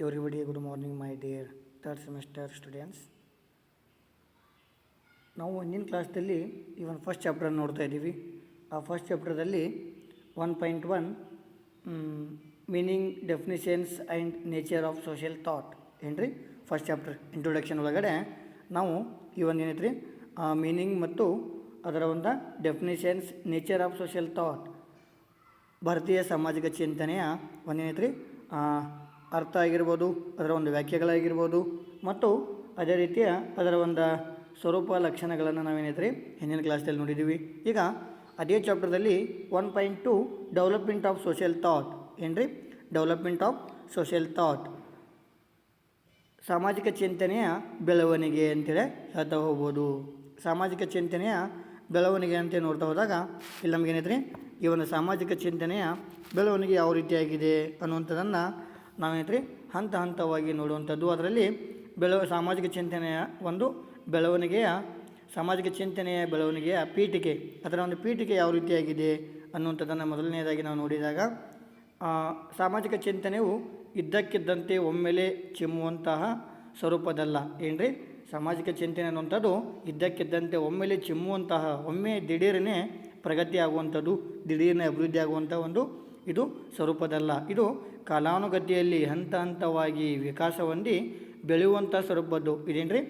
Everybody, good morning, my dear third semester students. ನಾವು ಹಿಂದಿನ ಕ್ಲಾಸ್ದಲ್ಲಿ ಈ ಒಂದು ಫಸ್ಟ್ ಚಾಪ್ಟರ್ ನೋಡ್ತಾ ಇದ್ದೀವಿ. ಆ first ಚಾಪ್ಟರ್ದಲ್ಲಿ one point one meaning definitions and nature of social thought ಏನ್ರಿ? ಫಸ್ಟ್ ಚಾಪ್ಟರ್ ಇಂಟ್ರೊಡಕ್ಷನ್ ಒಳಗಡೆ ನಾವು ಈ ಒಂದು ಏನೈತ್ರಿ ಮೀನಿಂಗ್ ಮತ್ತು ಅದರ ಒಂದು definitions nature of social thought ಭಾರತೀಯ ಸಾಮಾಜಿಕ ಚಿಂತನೆಯ ಒಂದೇನೈತ್ರಿ? ಅರ್ಥ ಆಗಿರ್ಬೋದು, ಅದರ ಒಂದು ವ್ಯಾಖ್ಯೆಗಳಾಗಿರ್ಬೋದು ಮತ್ತು ಅದೇ ರೀತಿಯ ಅದರ ಒಂದು ಸ್ವರೂಪ ಲಕ್ಷಣಗಳನ್ನು ನಾವೇನೈತ್ರಿ ಹಿಂದಿನ ಕ್ಲಾಸ್ದಲ್ಲಿ ನೋಡಿದ್ದೀವಿ. ಈಗ ಅದೇ ಚಾಪ್ಟರ್ದಲ್ಲಿ one point two development of social thought ಏನ್ರಿ? ಡೆವಲಪ್ಮೆಂಟ್ ಆಫ್ ಸೋಷಿಯಲ್ ಥಾಟ್ ಸಾಮಾಜಿಕ ಚಿಂತನೆಯ ಬೆಳವಣಿಗೆ ಅಂತೇಳಿ ಹೇಳ್ತಾ ಹೋಗ್ಬೋದು. ಸಾಮಾಜಿಕ ಚಿಂತನೆಯ ಬೆಳವಣಿಗೆ ಅಂತ ನೋಡ್ತಾ ಹೋದಾಗ ಇಲ್ಲಿ ನಮಗೇನೈತ್ರಿ ಈ ಒಂದು ಸಾಮಾಜಿಕ ಚಿಂತನೆಯ ಬೆಳವಣಿಗೆ ಯಾವ ರೀತಿಯಾಗಿದೆ ಅನ್ನುವಂಥದ್ದನ್ನು ನಾವೇನೈತ್ರಿ ಹಂತ ಹಂತವಾಗಿ ನೋಡುವಂಥದ್ದು. ಅದರಲ್ಲಿ ಬೆಳವ, ಸಾಮಾಜಿಕ ಚಿಂತನೆಯ ಒಂದು ಬೆಳವಣಿಗೆಯ, ಸಾಮಾಜಿಕ ಚಿಂತನೆಯ ಬೆಳವಣಿಗೆಯ ಪೀಠಿಕೆ. ಅದರ ಒಂದು ಪೀಠಿಕೆ ಯಾವ ರೀತಿಯಾಗಿದೆ ಅನ್ನುವಂಥದ್ದನ್ನು ಮೊದಲನೆಯದಾಗಿ ನಾವು ನೋಡಿದಾಗ ಸಾಮಾಜಿಕ ಚಿಂತನೆಯು ಇದ್ದಕ್ಕಿದ್ದಂತೆ ಒಮ್ಮೆಲೆ ಚಿಮ್ಮುವಂತಹ ಸ್ವರೂಪದಲ್ಲ. ಏನ್ರಿ? ಸಾಮಾಜಿಕ ಚಿಂತನೆ ಅನ್ನುವಂಥದ್ದು ಇದ್ದಕ್ಕಿದ್ದಂತೆ ಒಮ್ಮೆಲೆ ಚಿಮ್ಮುವಂತಹ, ಒಮ್ಮೆ ದಿಢೀರನೆ ಪ್ರಗತಿ ಆಗುವಂಥದ್ದು ದಿಢೀರನೆ ಅಭಿವೃದ್ಧಿ ಆಗುವಂಥ ಒಂದು ಇದು ಸ್ವರೂಪದಲ್ಲ. ಇದು ಕಾಲಾನುಗತಿಯಲ್ಲಿ ಹಂತ ಹಂತವಾಗಿ ವಿಕಾಸ ಹೊಂದಿ ಬೆಳೆಯುವಂಥ ಸ್ವರೂಪದ್ದು. ಇದೇನ್ರಿ?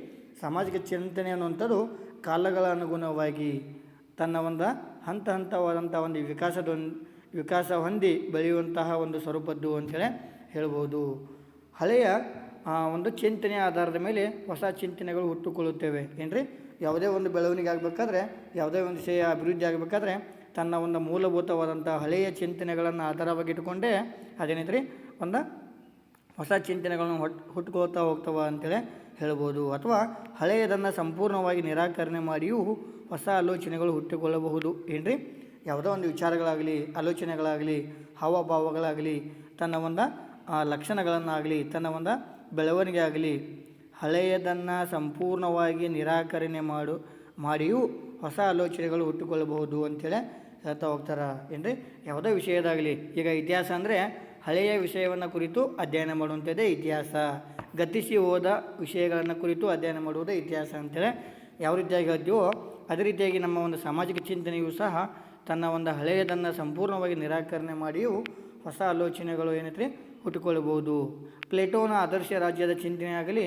ಸಾಮಾಜಿಕ ಚಿಂತನೆ ಅನ್ನುವಂಥದ್ದು ಕಾಲಗಳ ಅನುಗುಣವಾಗಿ ತನ್ನ ಒಂದು ಹಂತ ಹಂತವಾದಂಥ ಒಂದು ವಿಕಾಸದ ವಿಕಾಸ ಹೊಂದಿ ಬೆಳೆಯುವಂತಹ ಒಂದು ಸ್ವರೂಪದ್ದು ಅಂತೇಳಿ ಹೇಳ್ಬೋದು. ಹಳೆಯ ಒಂದು ಚಿಂತನೆಯ ಆಧಾರದ ಮೇಲೆ ಹೊಸ ಚಿಂತನೆಗಳು ಹುಟ್ಟುಕೊಳ್ಳುತ್ತೇವೆ. ಏನ್ರಿ? ಯಾವುದೇ ಒಂದು ಬೆಳವಣಿಗೆ ಆಗಬೇಕಾದ್ರೆ, ಯಾವುದೇ ಒಂದು ವಿಷಯ ಅಭಿವೃದ್ಧಿ ಆಗಬೇಕಾದ್ರೆ ತನ್ನ ಒಂದು ಮೂಲಭೂತವಾದಂಥ ಹಳೆಯ ಚಿಂತನೆಗಳನ್ನು ಆಧಾರವಾಗಿ ಇಟ್ಕೊಂಡೇ ಅದೇನೈತ್ರಿ ಒಂದು ಹೊಸ ಚಿಂತನೆಗಳನ್ನು ಹೊಟ್, ಹುಟ್ಕೋತಾ ಹೋಗ್ತವ ಅಂತೇಳಿ ಹೇಳ್ಬೋದು. ಅಥವಾ ಹಳೆಯದನ್ನು ಸಂಪೂರ್ಣವಾಗಿ ನಿರಾಕರಣೆ ಮಾಡಿಯೂ ಹೊಸ ಆಲೋಚನೆಗಳು ಹುಟ್ಟಿಕೊಳ್ಳಬಹುದು. ಏನ್ರಿ? ಯಾವುದೋ ಒಂದು ವಿಚಾರಗಳಾಗಲಿ, ಆಲೋಚನೆಗಳಾಗಲಿ, ಹಾವಭಾವಗಳಾಗಲಿ, ತನ್ನ ಒಂದು ಲಕ್ಷಣಗಳನ್ನಾಗಲಿ, ತನ್ನ ಒಂದು ಬೆಳವಣಿಗೆ ಆಗಲಿ ಹಳೆಯದನ್ನು ಸಂಪೂರ್ಣವಾಗಿ ನಿರಾಕರಣೆ ಮಾಡು, ಮಾಡಿಯೂ ಹೊಸ ಆಲೋಚನೆಗಳು ಹುಟ್ಟಿಕೊಳ್ಳಬಹುದು ಅಂತೇಳಿ ಹೇಳ್ತಾ ಹೋಗ್ತಾರೆ ಏನ್ರಿ? ಯಾವುದೇ ವಿಷಯದಾಗಲಿ. ಈಗ ಇತಿಹಾಸ ಅಂದರೆ ಹಳೆಯ ವಿಷಯವನ್ನು ಕುರಿತು ಅಧ್ಯಯನ ಮಾಡುವಂಥದ್ದೇ ಇತಿಹಾಸ. ಗತಿಸಿ ಹೋದ ವಿಷಯಗಳನ್ನು ಕುರಿತು ಅಧ್ಯಯನ ಮಾಡುವುದೇ ಇತಿಹಾಸ ಅಂತೇಳಿ ಯಾವ ರೀತಿಯಾಗಿ ಹೇಳ್ತೀವೋ, ಅದೇ ರೀತಿಯಾಗಿ ನಮ್ಮ ಒಂದು ಸಾಮಾಜಿಕ ಚಿಂತನೆಯೂ ಸಹ ತನ್ನ ಒಂದು ಹಳೆಯದನ್ನು ಸಂಪೂರ್ಣವಾಗಿ ನಿರಾಕರಣೆ ಮಾಡಿಯೂ ಹೊಸ ಆಲೋಚನೆಗಳು ಏನೈತ್ರಿ? ಹುಟ್ಟಿಕೊಳ್ಳಬಹುದು. ಪ್ಲೇಟೋನ ಆದರ್ಶ ರಾಜ್ಯದ ಚಿಂತನೆಯಾಗಲಿ,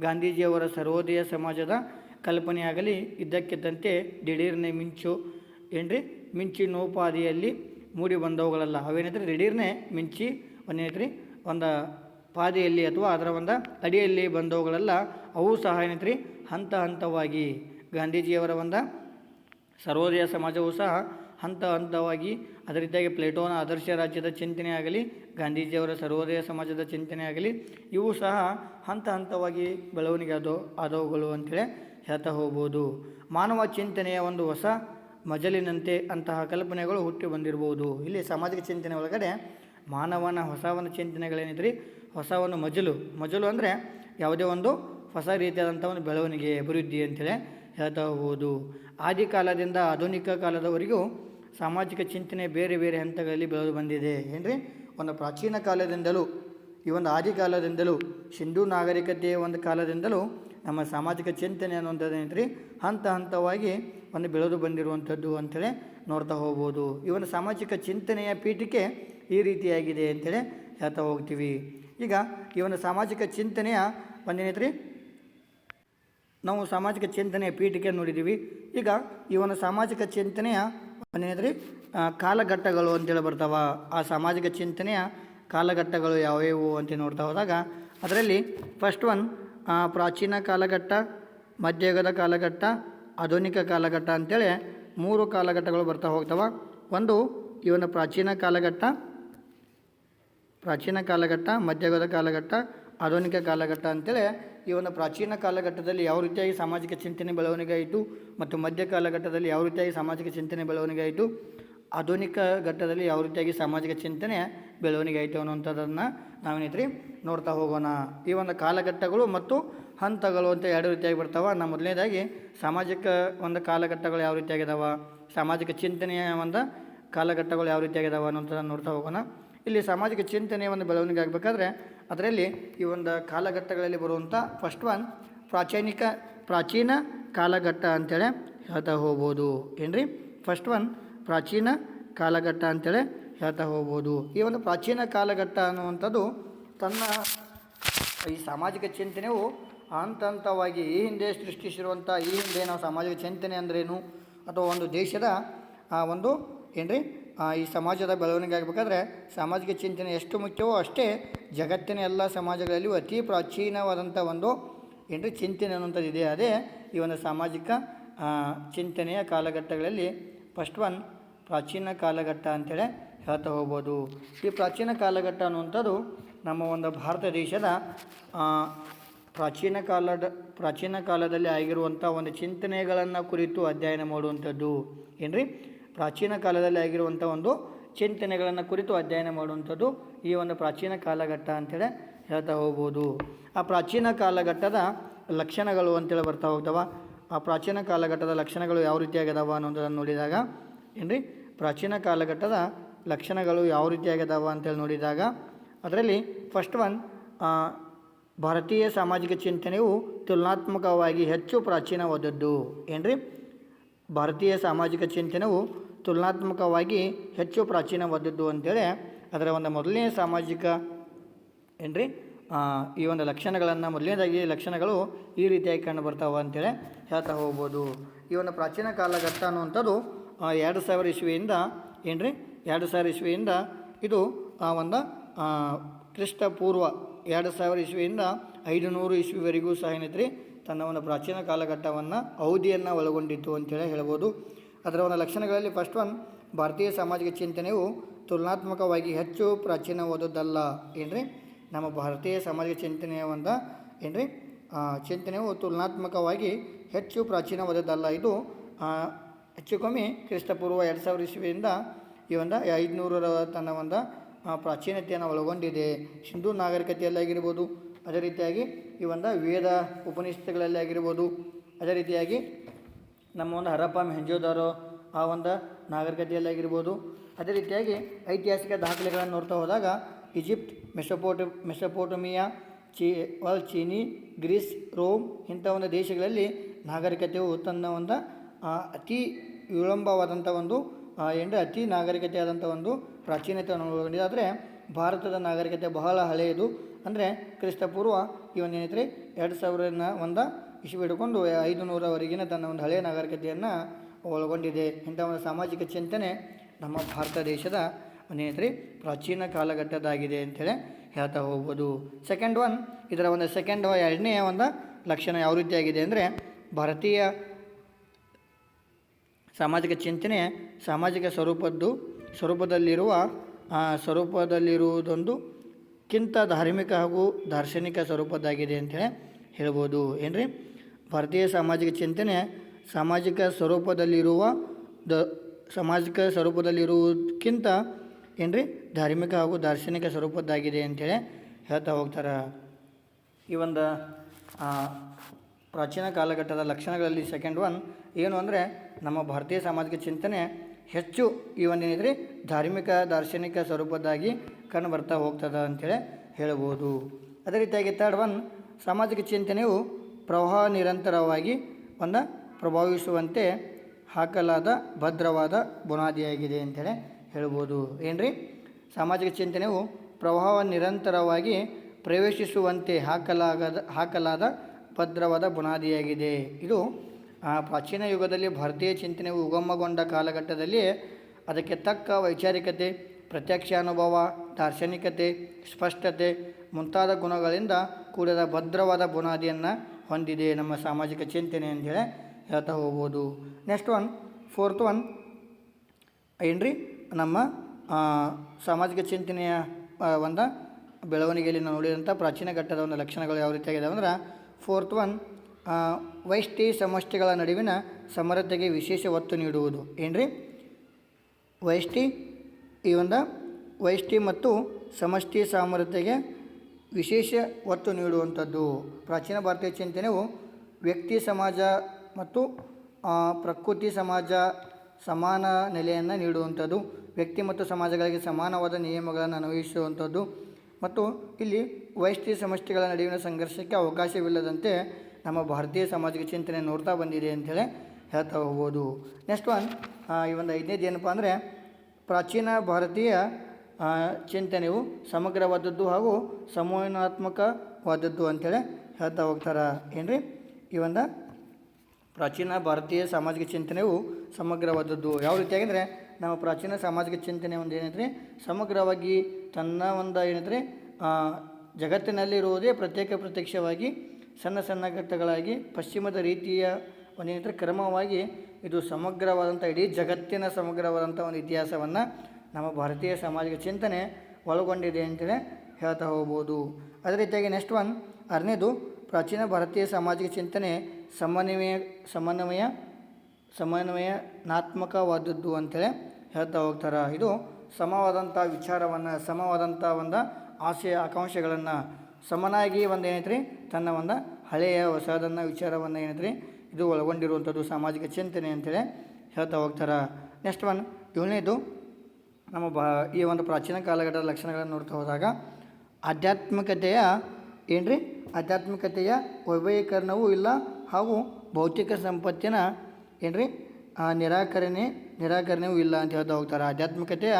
ಗಾಂಧೀಜಿಯವರ ಸರ್ವೋದಯ ಸಮಾಜದ ಕಲ್ಪನೆಯಾಗಲಿ, ಇದ್ದಕ್ಕಿದ್ದಂತೆ ದಿಢೀರ್ನೆ ಮಿಂಚು. ಏನ್ರಿ? ಮಿಂಚಿನೋಪಾದಿಯಲ್ಲಿ ಮೂಡಿ ಬಂದವುಗಳಲ್ಲ. ಅವೇನೈತ್ರಿ ದಿಢೀರ್ನೆ ಮಿಂಚಿ ಒಂದೇನೈತ್ರಿ ಒಂದು ಪಾದಿಯಲ್ಲಿ ಅಥವಾ ಅದರ ಒಂದು ಅಡಿಯಲ್ಲಿ ಬಂದವುಗಳೆಲ್ಲ, ಅವು ಸಹ ಏನೈತ್ರಿ ಹಂತ ಹಂತವಾಗಿ. ಗಾಂಧೀಜಿಯವರ ಒಂದು ಸರ್ವೋದಯ ಸಮಾಜವು ಸಹ ಹಂತ ಹಂತವಾಗಿ. ಅದೇ ರೀತಿಯಾಗಿ ಪ್ಲೇಟೋನ ಆದರ್ಶ ರಾಜ್ಯದ ಚಿಂತನೆ ಆಗಲಿ, ಗಾಂಧೀಜಿಯವರ ಸರ್ವೋದಯ ಸಮಾಜದ ಚಿಂತನೆ ಆಗಲಿ, ಇವು ಸಹ ಹಂತ ಹಂತವಾಗಿ ಬೆಳವಣಿಗೆ ಆದವು ಆದವುಗಳು ಅಂತೇಳಿ ಹೇಳ್ತಾ ಹೋಗ್ಬೋದು. ಮಾನವ ಚಿಂತನೆಯ ಒಂದು ಹೊಸ ಮಜಲಿನಂತೆ ಅಂತಹ ಕಲ್ಪನೆಗಳು ಹುಟ್ಟಿ ಬಂದಿರಬಹುದು. ಇಲ್ಲಿ ಸಾಮಾಜಿಕ ಚಿಂತನೆ ಒಳಗಡೆ ಮಾನವನ ಹೊಸ ಒಂದು ಚಿಂತನೆಗಳೇನಿದ್ರಿ? ಹೊಸ ಒಂದು ಮಜಲು. ಮಜಲು ಅಂದರೆ ಯಾವುದೇ ಒಂದು ಹೊಸ ರೀತಿಯಾದಂಥ ಒಂದು ಬೆಳವಣಿಗೆ, ಅಭಿವೃದ್ಧಿ ಅಂತೇಳಿ ಹೇಳ್ತಾ ಹೋಗ್ಬೋದು. ಆದಿ ಕಾಲದಿಂದ ಆಧುನಿಕ ಕಾಲದವರೆಗೂ ಸಾಮಾಜಿಕ ಚಿಂತನೆ ಬೇರೆ ಬೇರೆ ಹಂತಗಳಲ್ಲಿ ಬೆಳೆದು ಬಂದಿದೆ. ಏನ್ರಿ? ಒಂದು ಪ್ರಾಚೀನ ಕಾಲದಿಂದಲೂ ಈ ಒಂದು ಆದಿ ಕಾಲದಿಂದಲೂ ಸಿಂಧೂ ನಾಗರಿಕತೆಯ ಒಂದು ಕಾಲದಿಂದಲೂ ನಮ್ಮ ಸಾಮಾಜಿಕ ಚಿಂತನೆ ಅನ್ನುವಂಥದ್ದು ಏನೈತ್ರಿ ಹಂತ ಹಂತವಾಗಿ ಒಂದು ಬೆಳೆದು ಬಂದಿರುವಂಥದ್ದು ಅಂತೇಳಿ ನೋಡ್ತಾ ಹೋಗ್ಬೋದು. ಇವನ ಸಾಮಾಜಿಕ ಚಿಂತನೆಯ ಪೀಠಿಕೆ ಈ ರೀತಿಯಾಗಿದೆ ಅಂತೇಳಿ ಹೇಳ್ತಾ ಹೋಗ್ತೀವಿ. ಈಗ ಇವನ ಸಾಮಾಜಿಕ ಚಿಂತನೆಯ ಒಂದೇನೈತ್ರಿ ನಾವು ಸಾಮಾಜಿಕ ಚಿಂತನೆಯ ಪೀಠಿಕೆ ನೋಡಿದ್ದೀವಿ. ಈಗ ಇವನ ಸಾಮಾಜಿಕ ಚಿಂತನೆಯ ಒಂದೇನೈತ್ರಿ ಕಾಲಘಟ್ಟಗಳು ಅಂತೇಳಿ ಬರ್ತಾವ. ಆ ಸಾಮಾಜಿಕ ಚಿಂತನೆಯ ಕಾಲಘಟ್ಟಗಳು ಯಾವ್ಯಾವು ಅಂತ ನೋಡ್ತಾ ಹೋದಾಗ ಅದರಲ್ಲಿ ಫಸ್ಟ್ ಒನ್ ಪ್ರಾಚೀನ ಕಾಲಘಟ್ಟ, ಮಧ್ಯಯುಗದ ಕಾಲಘಟ್ಟ, ಆಧುನಿಕ ಕಾಲಘಟ್ಟ ಅಂತೇಳಿ ಮೂರು ಕಾಲಘಟ್ಟಗಳು ಬರ್ತಾ ಹೋಗ್ತವೆ. ಒಂದು ಇವನ ಪ್ರಾಚೀನ ಕಾಲಘಟ್ಟ ಪ್ರಾಚೀನ ಕಾಲಘಟ್ಟ, ಮಧ್ಯಯುಗದ ಕಾಲಘಟ್ಟ, ಆಧುನಿಕ ಕಾಲಘಟ್ಟ ಅಂತೇಳಿ ಒಂದು ಪ್ರಾಚೀನ ಕಾಲಘಟ್ಟದಲ್ಲಿ ಯಾವ ರೀತಿಯಾಗಿ ಸಾಮಾಜಿಕ ಚಿಂತನೆ ಬೆಳವಣಿಗೆ ಆಯಿತು ಮತ್ತು ಮಧ್ಯ ಕಾಲಘಟ್ಟದಲ್ಲಿ ಯಾವ ರೀತಿಯಾಗಿ ಸಾಮಾಜಿಕ ಚಿಂತನೆ ಬೆಳವಣಿಗೆ ಆಯಿತು, ಆಧುನಿಕ ಘಟ್ಟದಲ್ಲಿ ಯಾವ ರೀತಿಯಾಗಿ ಸಾಮಾಜಿಕ ಚಿಂತನೆ ಬೆಳವಣಿಗೆ ಆಯಿತು ಅನ್ನುವಂಥದ್ದನ್ನು ನಾವೇನೈತ್ರಿ ನೋಡ್ತಾ ಹೋಗೋಣ. ಈ ಒಂದು ಕಾಲಘಟ್ಟಗಳು ಮತ್ತು ಹಂತಗಳು ಅಂತ ಎರಡು ರೀತಿಯಾಗಿ ಬರ್ತಾವೆ. ನಮ್ಮ ಮೊದಲನೇದಾಗಿ ಸಾಮಾಜಿಕ ಒಂದು ಕಾಲಘಟ್ಟಗಳು ಯಾವ ರೀತಿಯಾಗಿದ್ದಾವೆ ಸಾಮಾಜಿಕ ಚಿಂತನೆಯ ಒಂದು ಕಾಲಘಟ್ಟಗಳು ಯಾವ ರೀತಿಯಾಗಿದ್ದಾವೆ ಅನ್ನೋದನ್ನು ನೋಡ್ತಾ ಹೋಗೋಣ. ಇಲ್ಲಿ ಸಾಮಾಜಿಕ ಚಿಂತನೆಯ ಒಂದು ಬೆಳವಣಿಗೆ ಆಗಬೇಕಾದ್ರೆ ಅದರಲ್ಲಿ ಈ ಒಂದು ಕಾಲಘಟ್ಟಗಳಲ್ಲಿ ಬರುವಂಥ ಫಸ್ಟ್ ಒನ್ ಪ್ರಾಚೀನಿಕ, ಪ್ರಾಚೀನ ಕಾಲಘಟ್ಟ ಅಂತೇಳಿ ಹೇಳ್ತಾ ಹೋಗ್ಬೋದು. ಏನ್ರಿ? ಫಸ್ಟ್ ಒನ್ ಪ್ರಾಚೀನ ಕಾಲಘಟ್ಟ ಅಂತೇಳಿ ಹೇಳ್ತಾ ಹೋಗ್ಬೋದು. ಈ ಒಂದು ಪ್ರಾಚೀನ ಕಾಲಘಟ್ಟ ಅನ್ನುವಂಥದ್ದು ತನ್ನ ಈ ಸಾಮಾಜಿಕ ಚಿಂತನೆಯು ಹಂತ ಹಂತವಾಗಿ ಈ ಹಿಂದೆ ಸೃಷ್ಟಿಸಿರುವಂಥ, ಈ ಹಿಂದೆ ನಾವು ಸಾಮಾಜಿಕ ಚಿಂತನೆ ಅಂದ್ರೇನು? ಅಥವಾ ಒಂದು ದೇಶದ, ಆ, ಒಂದು ಏನ್ರಿ? ಈ ಸಮಾಜದ ಬೆಳವಣಿಗೆ ಆಗಬೇಕಾದ್ರೆ ಸಾಮಾಜಿಕ ಚಿಂತನೆ ಎಷ್ಟು ಮುಖ್ಯವೋ ಅಷ್ಟೇ ಜಗತ್ತಿನ ಎಲ್ಲ ಸಮಾಜಗಳಲ್ಲಿಯೂ ಅತಿ ಪ್ರಾಚೀನವಾದಂಥ ಒಂದು ಏನ್ರಿ ಚಿಂತನೆ ಅನ್ನುವಂಥದ್ದು ಇದೆ. ಅದೇ ಈ ಒಂದು ಸಾಮಾಜಿಕ ಚಿಂತನೆಯ ಕಾಲಘಟ್ಟಗಳಲ್ಲಿ ಫಸ್ಟ್ ಒನ್ ಪ್ರಾಚೀನ ಕಾಲಘಟ್ಟ ಅಂತೇಳಿ ಹೇಳ್ತಾ ಹೋಗ್ಬೋದು. ಈ ಪ್ರಾಚೀನ ಕಾಲಘಟ್ಟ ಅನ್ನುವಂಥದ್ದು ನಮ್ಮ ಒಂದು ಭಾರತ ದೇಶದ ಪ್ರಾಚೀನ ಕಾಲದ, ಪ್ರಾಚೀನ ಕಾಲದಲ್ಲಿ ಆಗಿರುವಂಥ ಒಂದು ಚಿಂತನೆಗಳನ್ನು ಕುರಿತು ಅಧ್ಯಯನ ಮಾಡುವಂಥದ್ದು. ಏನ್ರಿ? ಪ್ರಾಚೀನ ಕಾಲದಲ್ಲಿ ಆಗಿರುವಂಥ ಒಂದು ಚಿಂತನೆಗಳನ್ನು ಕುರಿತು ಅಧ್ಯಯನ ಮಾಡುವಂಥದ್ದು ಈ ಒಂದು ಪ್ರಾಚೀನ ಕಾಲಘಟ್ಟ ಅಂತೇಳಿ ಹೇಳ್ತಾ ಹೋಗ್ಬೋದು. ಆ ಪ್ರಾಚೀನ ಕಾಲಘಟ್ಟದ ಲಕ್ಷಣಗಳು ಅಂತೇಳಿ ಬರ್ತಾ ಹೋಗ್ತಾವ. ಆ ಪ್ರಾಚೀನ ಕಾಲಘಟ್ಟದ ಲಕ್ಷಣಗಳು ಯಾವ ರೀತಿಯಾಗಿದಾವ ಅನ್ನೋದನ್ನು ನೋಡಿದಾಗ, ಏನ್ರಿ? ಪ್ರಾಚೀನ ಕಾಲಘಟ್ಟದ ಲಕ್ಷಣಗಳು ಯಾವ ರೀತಿಯಾಗಿದ್ದಾವೆ ಅಂತೇಳಿ ನೋಡಿದಾಗ ಅದರಲ್ಲಿ ಫಸ್ಟ್ ಒನ್ ಭಾರತೀಯ ಸಾಮಾಜಿಕ ಚಿಂತನೆಯು ತುಲನಾತ್ಮಕವಾಗಿ ಹೆಚ್ಚು ಪ್ರಾಚೀನವಾದದ್ದು. ಏನ್ರಿ? ಭಾರತೀಯ ಸಾಮಾಜಿಕ ಚಿಂತನೆಯು ತುಲನಾತ್ಮಕವಾಗಿ ಹೆಚ್ಚು ಪ್ರಾಚೀನವಾದದ್ದು ಅಂತೇಳಿ ಅದರ ಒಂದು ಮೊದಲನೇ ಸಾಮಾಜಿಕ, ಏನ್ರಿ? ಈ ಒಂದು ಲಕ್ಷಣಗಳನ್ನು ಮೊದಲನೇದಾಗಿ ಲಕ್ಷಣಗಳು ಈ ರೀತಿಯಾಗಿ ಕಂಡು ಬರ್ತಾವೆ ಅಂತೇಳಿ ಹೇಳ್ತಾ ಹೋಗ್ಬೋದು. ಈ ಒಂದು ಪ್ರಾಚೀನ ಕಾಲಘಟ್ಟ ಅನ್ನುವಂಥದ್ದು ಎರಡು ಸಾವಿರ ಇಸ್ವಿಯಿಂದ, ಏನ್ರಿ? ಎರಡು ಸಾವಿರ ಇಸ್ವಿಯಿಂದ ಇದು, ಆ, ಒಂದು ಕ್ರಿಸ್ತಪೂರ್ವ ಪೂರ್ವ ಎರಡು ಸಾವಿರ ಇಸ್ವಿಯಿಂದ ಐದು ನೂರು ಇಸ್ವಿವರೆಗೂ ಸಹ ಏನೈತ್ರಿ, ತನ್ನ ಒಂದು ಪ್ರಾಚೀನ ಕಾಲಘಟ್ಟವನ್ನು ಅವಧಿಯನ್ನು ಒಳಗೊಂಡಿತ್ತು ಅಂತೇಳಿ ಹೇಳ್ಬೋದು. ಅದರ ಒಂದು ಲಕ್ಷಣಗಳಲ್ಲಿ ಫಸ್ಟ್ ಒನ್ ಭಾರತೀಯ ಸಾಮಾಜಿಕ ಚಿಂತನೆಯು ತುಲನಾತ್ಮಕವಾಗಿ ಹೆಚ್ಚು ಪ್ರಾಚೀನವಾದದ್ದಲ್ಲ, ಏನ್ರಿ? ನಮ್ಮ ಭಾರತೀಯ ಸಾಮಾಜಿಕ ಚಿಂತನೆಯ ಒಂದು, ಏನ್ರಿ? ಚಿಂತನೆಯು ತುಲನಾತ್ಮಕವಾಗಿ ಹೆಚ್ಚು ಪ್ರಾಚೀನವಾದದ್ದಲ್ಲ, ಇದು ಹೆಚ್ಚು ಕಮ್ಮಿ ಕ್ರಿಸ್ತಪೂರ್ವ ಎರಡು ಸಾವಿರ ಇಸ್ವಿಯಿಂದ ಈ ಒಂದು ಐದುನೂರರ ತನ್ನ ಒಂದು ಪ್ರಾಚೀನತೆಯನ್ನು ಒಳಗೊಂಡಿದೆ. ಸಿಂಧೂ ನಾಗರಿಕತೆಯಲ್ಲಿ ಆಗಿರ್ಬೋದು, ಅದೇ ರೀತಿಯಾಗಿ ಈ ಒಂದು ವೇದ ಉಪನಿಷತ್ತುಗಳಲ್ಲಿ ಆಗಿರ್ಬೋದು, ಅದೇ ರೀತಿಯಾಗಿ ನಮ್ಮ ಒಂದು ಹರಪ್ಪ ಮೆಹಂಜೋದಾರೋ ಆ ಒಂದು ನಾಗರಿಕತೆಯಲ್ಲಿ ಆಗಿರ್ಬೋದು, ಅದೇ ರೀತಿಯಾಗಿ ಐತಿಹಾಸಿಕ ದಾಖಲೆಗಳನ್ನು ನೋಡ್ತಾ ಹೋದಾಗ ಈಜಿಪ್ಟ್, ಮೆಸೊಪೋಟ, ಮೆಸೊಪೋಟಮಿಯಾ, ಚೀ, ವಾಲ್ ಚೀನಿ, ಗ್ರೀಸ್, ರೋಮ್ ಇಂಥ ಒಂದು ದೇಶಗಳಲ್ಲಿ ನಾಗರಿಕತೆಯು ತನ್ನ ಒಂದು ಅತಿ ವಿಳಂಬವಾದಂಥ ಒಂದು ಏನು ಅತಿ ನಾಗರಿಕತೆ ಆದಂಥ ಒಂದು ಪ್ರಾಚೀನತೆಯನ್ನು ಒಳಗೊಂಡಿದೆ ಆದರೆ ಭಾರತದ ನಾಗರಿಕತೆ ಬಹಳ ಹಳೆಯದು. ಅಂದರೆ ಕ್ರಿಸ್ತಪೂರ್ವ ಒಂದು ಏನೈತ್ರಿ, ಎರಡು ಸಾವಿರದ ಒಂದು ಇಶು ಹಿಡ್ಕೊಂಡು ಐದು ನೂರವರೆಗಿನ ತನ್ನ ಒಂದು ಹಳೆಯ ನಾಗರಿಕತೆಯನ್ನು ಒಳಗೊಂಡಿದೆ. ಇಂಥ ಒಂದು ಸಾಮಾಜಿಕ ಚಿಂತನೆ ನಮ್ಮ ಭಾರತ ದೇಶದ ಒಂದೇನೈತ್ರಿ ಪ್ರಾಚೀನ ಕಾಲಘಟ್ಟದಾಗಿದೆ ಅಂತೇಳಿ ಹೇಳ್ತಾ ಹೋಗ್ಬೋದು. ಸೆಕೆಂಡ್ ಒನ್ ಇದರ ಒಂದು ಸೆಕೆಂಡ್ ಎರಡನೇ ಒಂದು ಲಕ್ಷಣ ಯಾವ ರೀತಿಯಾಗಿದೆ ಅಂದರೆ ಭಾರತೀಯ ಸಾಮಾಜಿಕ ಚಿಂತನೆ ಸಾಮಾಜಿಕ ಸ್ವರೂಪದ್ದು, ಸ್ವರೂಪದಲ್ಲಿರುವ ಸ್ವರೂಪದಲ್ಲಿರುವುದೊಂದು ಕಿಂತ ಧಾರ್ಮಿಕ ಹಾಗೂ ದಾರ್ಶನಿಕ ಸ್ವರೂಪದ್ದಾಗಿದೆ ಅಂತೇಳಿ ಹೇಳ್ಬೋದು. ಏನ್ರಿ? ಭಾರತೀಯ ಸಾಮಾಜಿಕ ಚಿಂತನೆ ಸಾಮಾಜಿಕ ಸ್ವರೂಪದಲ್ಲಿರುವ, ದ, ಸಾಮಾಜಿಕ ಸ್ವರೂಪದಲ್ಲಿರುವುದಕ್ಕಿಂತ ಏನ್ರಿ? ಧಾರ್ಮಿಕ ಹಾಗೂ ದಾರ್ಶನಿಕ ಸ್ವರೂಪದ್ದಾಗಿದೆ ಅಂತೇಳಿ ಹೇಳ್ತಾ ಹೋಗ್ತಾರೆ. ಈ ಒಂದು ಪ್ರಾಚೀನ ಕಾಲಘಟ್ಟದ ಲಕ್ಷಣಗಳಲ್ಲಿ ಸೆಕೆಂಡ್ ಒನ್ ಏನು ಅಂದರೆ ನಮ್ಮ ಭಾರತೀಯ ಸಾಮಾಜಿಕ ಚಿಂತನೆ ಹೆಚ್ಚು ಈ ಒಂದು ಏನಿದ್ರಿ ಧಾರ್ಮಿಕ, ದಾರ್ಶನಿಕ ಸ್ವರೂಪದಾಗಿ ಕಂಡು ಬರ್ತಾ ಹೋಗ್ತದೆ ಅಂತೇಳಿ ಹೇಳ್ಬೋದು. ಅದೇ ರೀತಿಯಾಗಿ ತರ್ಡ್ ಒನ್, ಸಾಮಾಜಿಕ ಚಿಂತನೆಯು ಪ್ರವಾಹ ನಿರಂತರವಾಗಿ ಒಂದು ಪ್ರಭಾವಿಸುವಂತೆ ಹಾಕಲಾದ ಭದ್ರವಾದ ಬುನಾದಿಯಾಗಿದೆ ಅಂತೇಳಿ ಹೇಳ್ಬೋದು. ಏನ್ರಿ? ಸಾಮಾಜಿಕ ಚಿಂತನೆಯು ಪ್ರವಾಹ ನಿರಂತರವಾಗಿ ಪ್ರವೇಶಿಸುವಂತೆ ಹಾಕಲಾಗದ, ಹಾಕಲಾದ ಭದ್ರವಾದ ಬುನಾದಿಯಾಗಿದೆ. ಇದು ಆ ಪ್ರಾಚೀನ ಯುಗದಲ್ಲಿ ಭಾರತೀಯ ಚಿಂತನೆಯು ಉಗಮಗೊಂಡ ಕಾಲಘಟ್ಟದಲ್ಲಿ ಅದಕ್ಕೆ ತಕ್ಕ ವೈಚಾರಿಕತೆ, ಪ್ರತ್ಯಕ್ಷ ಅನುಭವ, ದಾರ್ಶನಿಕತೆ, ಸ್ಪಷ್ಟತೆ ಮುಂತಾದ ಗುಣಗಳಿಂದ ಕೂಡಿದ ಭದ್ರವಾದ ಬುನಾದಿಯನ್ನು ಹೊಂದಿದೆ ನಮ್ಮ ಸಾಮಾಜಿಕ ಚಿಂತನೆ ಅಂತೇಳಿ ಹೇಳ್ತಾ ಹೋಗ್ಬೋದು. ನೆಕ್ಸ್ಟ್ ಒನ್ ಫೋರ್ತ್ ಒನ್ ಏನ್ರಿ? ನಮ್ಮ ಸಾಮಾಜಿಕ ಚಿಂತನೆಯ ಒಂದು ಬೆಳವಣಿಗೆಯಲ್ಲಿ ನಾವು ನೋಡಿದಂಥ ಪ್ರಾಚೀನ ಘಟ್ಟದ ಒಂದು ಲಕ್ಷಣಗಳು ಯಾವ ರೀತಿಯಾಗಿದೆ ಅಂದ್ರೆ ಫೋರ್ತ್ ಒನ್ ವೈಷ್ಟಿ ಸಮಷ್ಟಿಗಳ ನಡುವಿನ ಸಮರತೆಗೆ ವಿಶೇಷ ಒತ್ತು ನೀಡುವುದು. ಏನ್ರಿ? ವೈಷ್ಠಿ, ಈ ಒಂದು ವೈಷ್ಠಿ ಮತ್ತು ಸಮಷ್ಟಿ ಸಾಮರ್ಥ್ಯಗೆ ವಿಶೇಷ ಒತ್ತು ನೀಡುವಂಥದ್ದು. ಪ್ರಾಚೀನ ಭಾರತೀಯ ಚಿಂತನೆಯು ವ್ಯಕ್ತಿ ಸಮಾಜ ಮತ್ತು ಪ್ರಕೃತಿ ಸಮಾಜ ಸಮಾನ ನೆಲೆಯನ್ನು ನೀಡುವಂಥದ್ದು. ವ್ಯಕ್ತಿ ಮತ್ತು ಸಮಾಜಗಳಿಗೆ ಸಮಾನವಾದ ನಿಯಮಗಳನ್ನು ಅನ್ವಯಿಸುವಂಥದ್ದು. ಮತ್ತು ಇಲ್ಲಿ ವೈಷ್ಠಿ ಸಮಷ್ಟಿಗಳ ನಡುವಿನ ಸಂಘರ್ಷಕ್ಕೆ ಅವಕಾಶವಿಲ್ಲದಂತೆ ನಮ್ಮ ಭಾರತೀಯ ಸಾಮಾಜಿಕ ಚಿಂತನೆ ನೋಡ್ತಾ ಬಂದಿದೆ ಅಂತೇಳಿ ಹೇಳ್ತಾ ಹೋಗ್ಬೋದು. ನೆಕ್ಸ್ಟ್ ಒನ್ ಈ ಒಂದು ಐದನೇದು ಏನಪ್ಪ ಅಂದರೆ ಪ್ರಾಚೀನ ಭಾರತೀಯ ಚಿಂತನೆಯು ಸಮಗ್ರವಾದದ್ದು ಹಾಗೂ ಸಂವಹನಾತ್ಮಕವಾದದ್ದು ಅಂತೇಳಿ ಹೇಳ್ತಾ ಹೋಗ್ತಾರೆ. ಏನ್ರಿ? ಈ ಒಂದು ಪ್ರಾಚೀನ ಭಾರತೀಯ ಸಾಮಾಜಿಕ ಚಿಂತನೆಯು ಸಮಗ್ರವಾದದ್ದು. ಯಾವ ರೀತಿಯಾಗಿ ಅಂದರೆ ನಮ್ಮ ಪ್ರಾಚೀನ ಸಾಮಾಜಿಕ ಚಿಂತನೆ ಒಂದು ಏನೈತ್ರಿ? ಸಮಗ್ರವಾಗಿ ತನ್ನ ಒಂದು ಏನೈತ್ರಿ? ಆ, ಜಗತ್ತಿನಲ್ಲಿರುವುದೇ ಪ್ರತ್ಯೇಕ ಪ್ರತ್ಯಕ್ಷವಾಗಿ ಸಣ್ಣ ಸಣ್ಣ ಘಟ್ಟಗಳಾಗಿ ಪಶ್ಚಿಮದ ರೀತಿಯ ಒಂದೇನಿದ್ರೆ ಕ್ರಮವಾಗಿ ಇದು ಸಮಗ್ರವಾದಂಥ ಇಡೀ ಜಗತ್ತಿನ ಸಮಗ್ರವಾದಂಥ ಒಂದು ಇತಿಹಾಸವನ್ನು ನಮ್ಮ ಭಾರತೀಯ ಸಾಮಾಜಿಕ ಚಿಂತನೆ ಒಳಗೊಂಡಿದೆ ಅಂತಲೇ ಹೇಳ್ತಾ ಹೋಗ್ಬೋದು. ಅದೇ ರೀತಿಯಾಗಿ ನೆಕ್ಸ್ಟ್ ಒನ್ ಆರನೇದು ಪ್ರಾಚೀನ ಭಾರತೀಯ ಸಾಮಾಜಿಕ ಚಿಂತನೆ ಸಮನ್ವಯ ಸಮನ್ವಯ, ಸಮನ್ವಯನಾತ್ಮಕವಾದದ್ದು ಅಂತೇಳಿ ಹೇಳ್ತಾ ಹೋಗ್ತಾರೆ. ಇದು ಸಮವಾದಂಥ ವಿಚಾರವನ್ನು, ಸಮವಾದಂಥ ಒಂದು ಆಶಯ, ಆಕಾಂಕ್ಷೆಗಳನ್ನು ಸಮನಾಗಿ ಒಂದು ಏನೈತ್ರಿ? ತನ್ನ ಒಂದು ಹಳೆಯ ಹೊಸದನ್ನು, ವಿಚಾರವನ್ನು ಏನೈತ್ರಿ? ಇದು ಒಳಗೊಂಡಿರುವಂಥದ್ದು ಸಾಮಾಜಿಕ ಚಿಂತನೆ ಅಂತೇಳಿ ಹೇಳ್ತಾ ಹೋಗ್ತಾರೆ? ನೆಕ್ಸ್ಟ್ ಒನ್ ಏಳನೇದು, ನಮ್ಮ ಬಾ, ಈ ಒಂದು ಪ್ರಾಚೀನ ಕಾಲಘಟ್ಟದ ಲಕ್ಷಣಗಳನ್ನು ನೋಡ್ತಾ ಹೋದಾಗ, ಆಧ್ಯಾತ್ಮಿಕತೆಯ ಏನ್ರಿ? ಆಧ್ಯಾತ್ಮಿಕತೆಯ ವೈಭವೀಕರಣವೂ ಇಲ್ಲ ಹಾಗೂ ಭೌತಿಕ ಸಂಪತ್ತಿನ ಏನ್ರಿ? ನಿರಾಕರಣೆ, ನಿರಾಕರಣೆಯೂ ಇಲ್ಲ ಅಂತ ಹೇಳ್ತಾ ಹೋಗ್ತಾರೆ? ಆಧ್ಯಾತ್ಮಿಕತೆಯ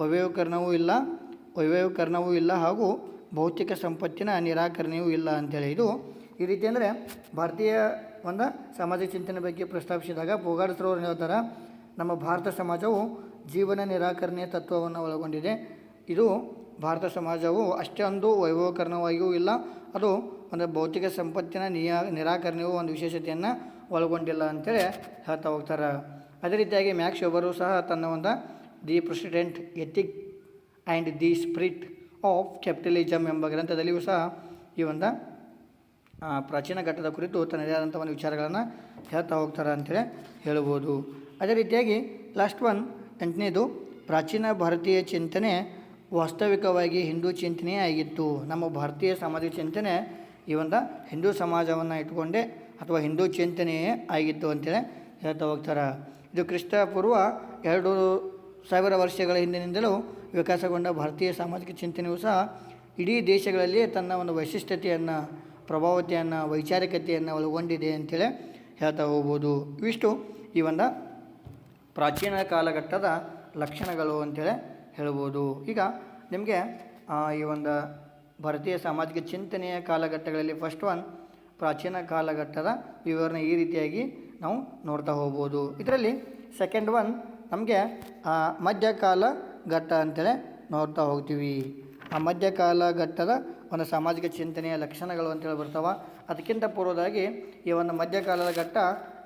ವೈವೀಕರಣವೂ ಇಲ್ಲ ವೈವೀಕರಣವೂ ಇಲ್ಲ ಹಾಗೂ ಭೌತಿಕ ಸಂಪತ್ತಿನ ನಿರಾಕರಣೆಯೂ ಇಲ್ಲ ಅಂತೇಳಿ. ಇದು ಈ ರೀತಿ ಅಂದರೆ ಭಾರತೀಯ ಒಂದು ಸಮಾಜ ಚಿಂತನೆ ಬಗ್ಗೆ ಪ್ರಸ್ತಾಪಿಸಿದಾಗ ಪೋಗಾಡಸ್ರವ್ರು ಹೇಳ್ತಾರೆ, ನಮ್ಮ ಭಾರತ ಸಮಾಜವು ಜೀವನ ನಿರಾಕರಣೆಯ ತತ್ವವನ್ನು ಒಳಗೊಂಡಿದೆ. ಇದು ಭಾರತ ಸಮಾಜವು ಅಷ್ಟೊಂದು ವೈಭವಕರಣವಾಗಿಯೂ ಇಲ್ಲ, ಅದು ಒಂದು ಭೌತಿಕ ಸಂಪತ್ತಿನ ನಿಯಾ ನಿರಾಕರಣೆಯು ಒಂದು ವಿಶೇಷತೆಯನ್ನು ಒಳಗೊಂಡಿಲ್ಲ ಅಂತೇಳಿ ಹೇಳ್ತಾ ಹೋಗ್ತಾರೆ. ಅದೇ ರೀತಿಯಾಗಿ ಮ್ಯಾಕ್ಸ್ ಒಬ್ಬರು ಸಹ ತನ್ನ ಒಂದು the Protestant ethic and the spirit of capitalism ಎಂಬ ಗ್ರಂಥದಲ್ಲಿಯೂ ಸಹ ಈ ಒಂದು ಪ್ರಾಚೀನ ಘಟ್ಟದ ಕುರಿತು ತನ್ನದೇ ಆದಂಥ ಒಂದು ವಿಚಾರಗಳನ್ನು ಹೇಳ್ತಾ ಹೋಗ್ತಾರೆ ಅಂತೇಳಿ ಹೇಳ್ಬೋದು. ಅದೇ ರೀತಿಯಾಗಿ ಲಾಸ್ಟ್ ಒನ್ ಎಂಟನೇದು, ಪ್ರಾಚೀನ ಭಾರತೀಯ ಚಿಂತನೆ ವಾಸ್ತವಿಕವಾಗಿ ಹಿಂದೂ ಚಿಂತನೆಯೇ ಆಗಿತ್ತು. ನಮ್ಮ ಭಾರತೀಯ ಸಮಾಜ ಚಿಂತನೆ ಈ ಒಂದು ಹಿಂದೂ ಸಮಾಜವನ್ನು ಇಟ್ಕೊಂಡೇ ಅಥವಾ ಹಿಂದೂ ಚಿಂತನೆಯೇ ಆಗಿತ್ತು ಅಂತೇಳಿ ಹೇಳ್ತಾ ಹೋಗ್ತಾರೆ. ಇದು ಕ್ರಿಸ್ತಪೂರ್ವ ಎರಡು ಸಾವಿರ ವರ್ಷಗಳ ಹಿಂದಿನಿಂದಲೂ ವಿಕಾಸಗೊಂಡ ಭಾರತೀಯ ಸಾಮಾಜಿಕ ಚಿಂತನೆಯೂ ಸಹ ಇಡೀ ದೇಶಗಳಲ್ಲಿ ತನ್ನ ಒಂದು ವೈಶಿಷ್ಟ್ಯತೆಯನ್ನು, ಪ್ರಭಾವತೆಯನ್ನು, ವೈಚಾರಿಕತೆಯನ್ನು ಒಳಗೊಂಡಿದೆ ಅಂತೇಳಿ ಹೇಳ್ತಾ ಹೋಗ್ಬೋದು. ಇವಿಷ್ಟು ಈ ಒಂದು ಪ್ರಾಚೀನ ಕಾಲಘಟ್ಟದ ಲಕ್ಷಣಗಳು ಅಂತೇಳಿ ಹೇಳ್ಬೋದು. ಈಗ ನಿಮಗೆ ಈ ಒಂದು ಭಾರತೀಯ ಸಾಮಾಜಿಕ ಚಿಂತನೆಯ ಕಾಲಘಟ್ಟಗಳಲ್ಲಿ ಫಸ್ಟ್ ಒನ್ ಪ್ರಾಚೀನ ಕಾಲಘಟ್ಟದ ವಿವರಣೆ ಈ ರೀತಿಯಾಗಿ ನಾವು ನೋಡ್ತಾ ಹೋಗ್ಬೋದು. ಇದರಲ್ಲಿ ಸೆಕೆಂಡ್ ಒನ್ ನಮಗೆ ಮಧ್ಯಕಾಲ ಘಟ್ಟ ಅಂತೇಳಿ ನೋಡ್ತಾ ಹೋಗ್ತೀವಿ. ಆ ಮಧ್ಯಕಾಲ ಘಟ್ಟದ ಒಂದು ಸಾಮಾಜಿಕ ಚಿಂತನೆಯ ಲಕ್ಷಣಗಳು ಅಂತೇಳಿ ಬರ್ತಾವೆ. ಅದಕ್ಕಿಂತ ಪೂರ್ವದಾಗಿ ಈ ಒಂದು ಮಧ್ಯಕಾಲದ ಘಟ್ಟ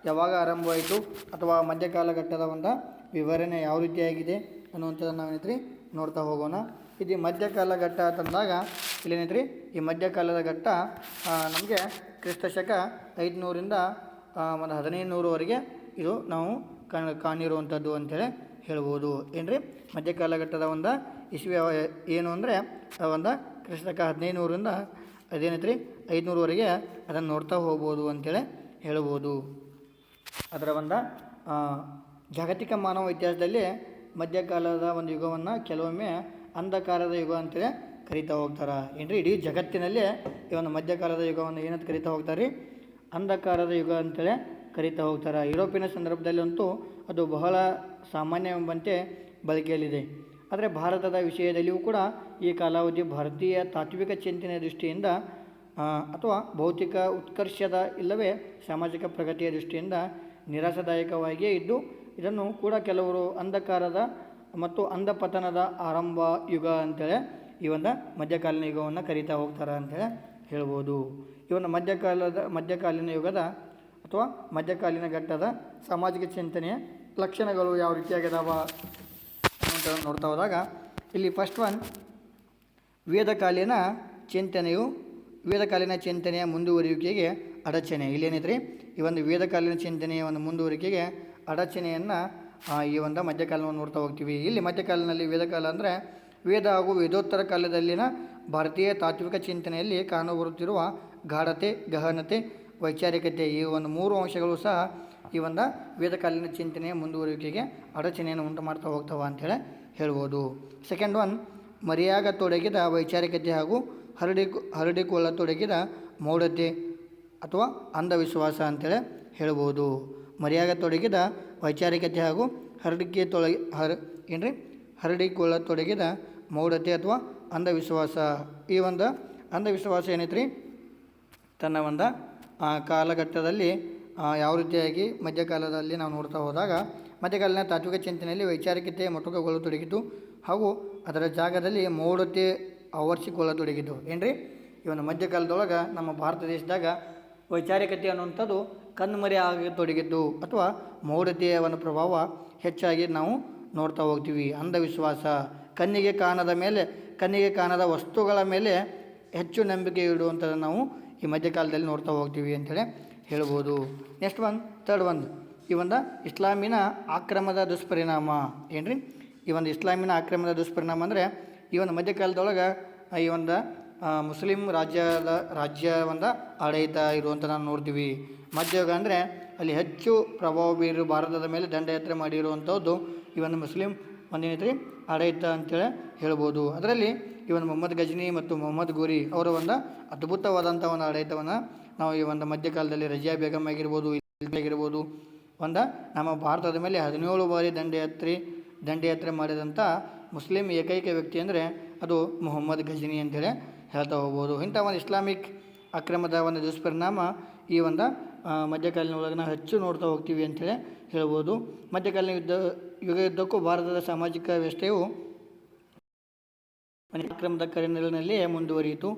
ಯಾವಾಗ ಆರಂಭವಾಯಿತು ಅಥವಾ ಮಧ್ಯಕಾಲ ಘಟ್ಟದ ಒಂದು ವಿವರಣೆ ಯಾವ ರೀತಿಯಾಗಿದೆ ಅನ್ನುವಂಥದ್ದನ್ನು ನಾವೇನೈತ್ರಿ ನೋಡ್ತಾ ಹೋಗೋಣ. ಇದು ಮಧ್ಯಕಾಲ ಘಟ್ಟ ಅಂತಂದಾಗ ಇಲ್ಲೇನೈತ್ರಿ? ಈ ಮಧ್ಯಕಾಲದ ಘಟ್ಟ ನಮಗೆ ಕ್ರಿಸ್ತಶಕ ಐದುನೂರಿಂದ ಒಂದು ಹದಿನೈದು ನೂರವರೆಗೆ ಇದು ನಾವು ಕಾಣ ಕಾಣಿರುವಂಥದ್ದು ಅಂತೇಳಿ ಹೇಳ್ಬೋದು. ಏನು ರೀ ಮಧ್ಯಕಾಲಘಟ್ಟದ ಒಂದು ಇಸ್ವಿ ಏನು ಅಂದರೆ ಒಂದು ಕ್ರಿಸ್ತಕ ಹದಿನೈದು ಅದೇನೈತೆ ಅದೇನೈತ್ರಿ? ಐದುನೂರವರೆಗೆ ಅದನ್ನು ನೋಡ್ತಾ ಹೋಗ್ಬೋದು ಅಂತೇಳಿ ಹೇಳ್ಬೋದು. ಅದರ ಒಂದು ಜಾಗತಿಕ ಮಾನವ ಇತಿಹಾಸದಲ್ಲಿ ಮಧ್ಯಕಾಲದ ಒಂದು ಯುಗವನ್ನು ಕೆಲವೊಮ್ಮೆ ಅಂಧಕಾರದ ಯುಗ ಅಂತೇಳಿ ಕರಿತಾ ಹೋಗ್ತಾರೆ. ಏನ್ರಿ? ಇಡೀ ಜಗತ್ತಿನಲ್ಲಿ ಈ ಒಂದು ಮಧ್ಯಕಾಲದ ಯುಗವನ್ನು ಏನಂತ ಕರಿತಾ ಹೋಗ್ತಾರೆ ರೀ ಅಂಧಕಾರದ ಯುಗ ಅಂತೇಳಿ ಕರಿತಾ ಹೋಗ್ತಾರೆ. ಯುರೋಪಿನ ಸಂದರ್ಭದಲ್ಲಂತೂ ಅದು ಬಹಳ ಸಾಮಾನ್ಯವೆಂಬಂತೆ ಬಳಕೆಯಲ್ಲಿದೆ. ಆದರೆ ಭಾರತದ ವಿಷಯದಲ್ಲಿಯೂ ಕೂಡ ಈ ಕಾಲಾವಧಿ ಭಾರತೀಯ ತಾತ್ವಿಕ ಚಿಂತನೆಯ ದೃಷ್ಟಿಯಿಂದ ಅಥವಾ ಭೌತಿಕ ಉತ್ಕರ್ಷದ ಇಲ್ಲವೇ ಸಾಮಾಜಿಕ ಪ್ರಗತಿಯ ದೃಷ್ಟಿಯಿಂದ ನಿರಾಸದಾಯಕವಾಗಿಯೇ ಇದ್ದು, ಇದನ್ನು ಕೂಡ ಕೆಲವರು ಅಂಧಕಾರದ ಮತ್ತು ಅಂಧಪತನದ ಆರಂಭ ಯುಗ ಅಂತೇಳಿ ಈ ಒಂದು ಮಧ್ಯಕಾಲೀನ ಯುಗವನ್ನು ಕರೀತಾ ಹೋಗ್ತಾರೆ ಅಂತೇಳಿ ಹೇಳ್ಬೋದು. ಈ ಮಧ್ಯಕಾಲದ, ಮಧ್ಯಕಾಲೀನ ಯುಗದ ಅಥವಾ ಮಧ್ಯಕಾಲೀನ ಘಟ್ಟದ ಸಾಮಾಜಿಕ ಚಿಂತನೆಯ ಲಕ್ಷಣಗಳು ಯಾವ ರೀತಿಯಾಗಿದಾವ ಅಂತ ನೋಡ್ತಾ ಹೋದಾಗ, ಇಲ್ಲಿ ಫಸ್ಟ್ ಒನ್ ವೇದಕಾಲೀನ ಚಿಂತನೆಯು ವೇದಕಾಲೀನ ಚಿಂತನೆಯ ಮುಂದುವರಿಯುವಿಕೆಗೆ ಅಡಚಣೆ. ಇಲ್ಲೇನಿದ್ರಿ? ಈ ಒಂದು ವೇದಕಾಲೀನ ಚಿಂತನೆಯ ಒಂದು ಮುಂದುವರಿಕೆಗೆ ಅಡಚಣೆಯನ್ನು ಈ ಒಂದು ಮಧ್ಯಕಾಲವನ್ನು ನೋಡ್ತಾ ಹೋಗ್ತೀವಿ. ಇಲ್ಲಿ ಮಧ್ಯಕಾಲದಲ್ಲಿ ವೇದಕಾಲ ಅಂದರೆ ವೇದ ಹಾಗೂ ವೇದೋತ್ತರ ಕಾಲದಲ್ಲಿನ ಭಾರತೀಯ ತಾತ್ವಿಕ ಚಿಂತನೆಯಲ್ಲಿ ಕಾಣಬರುತ್ತಿರುವ ಗಾಢತೆ, ಗಹನತೆ ವೈಚಾರಿಕತೆ ಈ ಒಂದು ಮೂರು ಅಂಶಗಳು ಸಹ ಈ ಒಂದು ವೇದಕಾಲೀನ ಚಿಂತನೆಯ ಮುಂದುವರಿಕೆಗೆ ಅಡಚಣೆಯನ್ನು ಉಂಟು ಮಾಡ್ತಾ ಹೋಗ್ತಾವ ಅಂಥೇಳಿ ಹೇಳ್ಬೋದು. ಸೆಕೆಂಡ್ ಒನ್ ಮರೆಯಾಗತೊಡಗಿದ ವೈಚಾರಿಕತೆ ಹಾಗೂ ಹರಡಿ ಹರಡಿಕೊಳ್ಳತೊಡಗಿದ ಮೌಢತೆ ಅಥವಾ ಅಂಧವಿಶ್ವಾಸ ಅಂತೇಳಿ ಹೇಳ್ಬೋದು. ಮರೆಯಾಗತೊಡಗಿದ ವೈಚಾರಿಕತೆ ಹಾಗೂ ಹರಡಿಕೆ ತೊಳಗಿ, ಹರ, ಏನ್ರಿ? ಹರಡಿಕೊಳ್ಳತೊಡಗಿದ ಮೌಢತೆ ಅಥವಾ ಅಂಧವಿಶ್ವಾಸ. ಈ ಒಂದು ಅಂಧವಿಶ್ವಾಸ ಏನೈತ್ರಿ? ತನ್ನ ಒಂದು ಕಾಲಘಟ್ಟದಲ್ಲಿ ಆ, ಯಾವ ರೀತಿಯಾಗಿ ಮಧ್ಯಕಾಲದಲ್ಲಿ ನಾವು ನೋಡ್ತಾ ಹೋದಾಗ ಮಧ್ಯಕಾಲೀನ ತಾತ್ವಿಕ ಚಿಂತನೆಯಲ್ಲಿ ವೈಚಾರಿಕತೆ ಮೊಟಕುಗೊಳ್ಳತೊಡಗಿತು ಹಾಗೂ ಅದರ ಜಾಗದಲ್ಲಿ ಮೌಢತೆ ಆವರಿಸಿಕೊಳ್ಳತೊಡಗಿತು ಏನ್ರಿ? ಇವನು ಮಧ್ಯಕಾಲದೊಳಗೆ ನಮ್ಮ ಭಾರತ ದೇಶದಾಗ ವೈಚಾರಿಕತೆ ಅನ್ನುವಂಥದ್ದು ಕಣ್ಮರೆ ಆಗತೊಡಗಿದ್ದು ಅಥವಾ ಮೌಢತೆಯ ಒಂದು ಪ್ರಭಾವ ಹೆಚ್ಚಾಗಿ ನಾವು ನೋಡ್ತಾ ಹೋಗ್ತೀವಿ. ಅಂಧವಿಶ್ವಾಸ ಕಣ್ಣಿಗೆ ಕಾಣದ ಮೇಲೆ ಕಣ್ಣಿಗೆ ಕಾಣದ ವಸ್ತುಗಳ ಮೇಲೆ ಹೆಚ್ಚು ನಂಬಿಕೆ ಇಡುವಂಥದ್ದು ನಾವು ಈ ಮಧ್ಯಕಾಲದಲ್ಲಿ ನೋಡ್ತಾ ಹೋಗ್ತೀವಿ ಅಂತೇಳಿ ಹೇಳ್ಬೋದು. ನೆಕ್ಸ್ಟ್ ಒನ್ ತರ್ಡ್ ಒಂದು ಈ ಒಂದು ಇಸ್ಲಾಮಿನ ಆಕ್ರಮದ ದುಷ್ಪರಿಣಾಮ ಏನ್ರಿ? ಈ ಒಂದು ಇಸ್ಲಾಮಿನ ಆಕ್ರಮದ ದುಷ್ಪರಿಣಾಮ ಅಂದರೆ ಈ ಒಂದು ಮಧ್ಯಕಾಲದೊಳಗೆ, ಈ ಒಂದು ಮುಸ್ಲಿಂ ರಾಜ್ಯದ, ರಾಜ್ಯ ಒಂದು ಆಡಳಿತ ಇರುವಂಥ ನಾವು ನೋಡ್ತೀವಿ. ಮಧ್ಯಯುಗ ಅಂದರೆ ಅಲ್ಲಿ ಹೆಚ್ಚು ಪ್ರಭಾವ ಬೀರು ಭಾರತದ ಮೇಲೆ ದಂಡಯಾತ್ರೆ ಮಾಡಿರುವಂಥದ್ದು ಈ ಒಂದು ಮುಸ್ಲಿಂ ಒಂದೇನೈತ್ರಿ? ಆಡಳಿತ ಅಂತೇಳಿ ಹೇಳ್ಬೋದು. ಅದರಲ್ಲಿ ಒಂದು ಮೊಹಮ್ಮದ್ ಗಜ್ನಿ ಮತ್ತು ಮೊಹಮ್ಮದ್ ಗೋರಿ ಅವರ ಒಂದು ಅದ್ಭುತವಾದಂಥ ಒಂದು ಆಡಳಿತವನ್ನು ನಾವು ಈ ಒಂದು ಮಧ್ಯಕಾಲದಲ್ಲಿ ರಜಿಯಾ ಬೇಗಮ್ ಆಗಿರ್ಬೋದು ಆಗಿರ್ಬೋದು, ಒಂದು ನಮ್ಮ ಭಾರತದ ಮೇಲೆ ಹದಿನೇಳು ಬಾರಿ ದಂಡಯಾತ್ರೆ ದಂಡಯಾತ್ರೆ ಮಾಡಿದಂಥ ಮುಸ್ಲಿಂ ಏಕೈಕ ವ್ಯಕ್ತಿ ಅಂದರೆ ಅದು ಮೊಹಮ್ಮದ್ ಗಜ್ನಿ ಅಂತೇಳಿ ಹೇಳ್ತಾ ಹೋಗ್ಬೋದು. ಇಂಥ ಒಂದು ಇಸ್ಲಾಮಿಕ್ ಅಕ್ರಮದ ಒಂದು ದುಷ್ಪರಿಣಾಮ ಈ ಒಂದು ಮಧ್ಯಕಾಲೀನ ಒಳಗೆ ನಾವು ಹೆಚ್ಚು ನೋಡ್ತಾ ಹೋಗ್ತೀವಿ ಅಂತೇಳಿ ಹೇಳ್ಬೋದು. ಮಧ್ಯಕಾಲೀನ ಯುದ್ಧ, ಯುಗ ಯುದ್ಧಕ್ಕೂ ಭಾರತದ ಸಾಮಾಜಿಕ ವ್ಯವಸ್ಥೆಯು ಅಕ್ರಮದ ಕರೆನಲ್ಲಿನಲ್ಲಿ ಮುಂದುವರಿಯಿತು.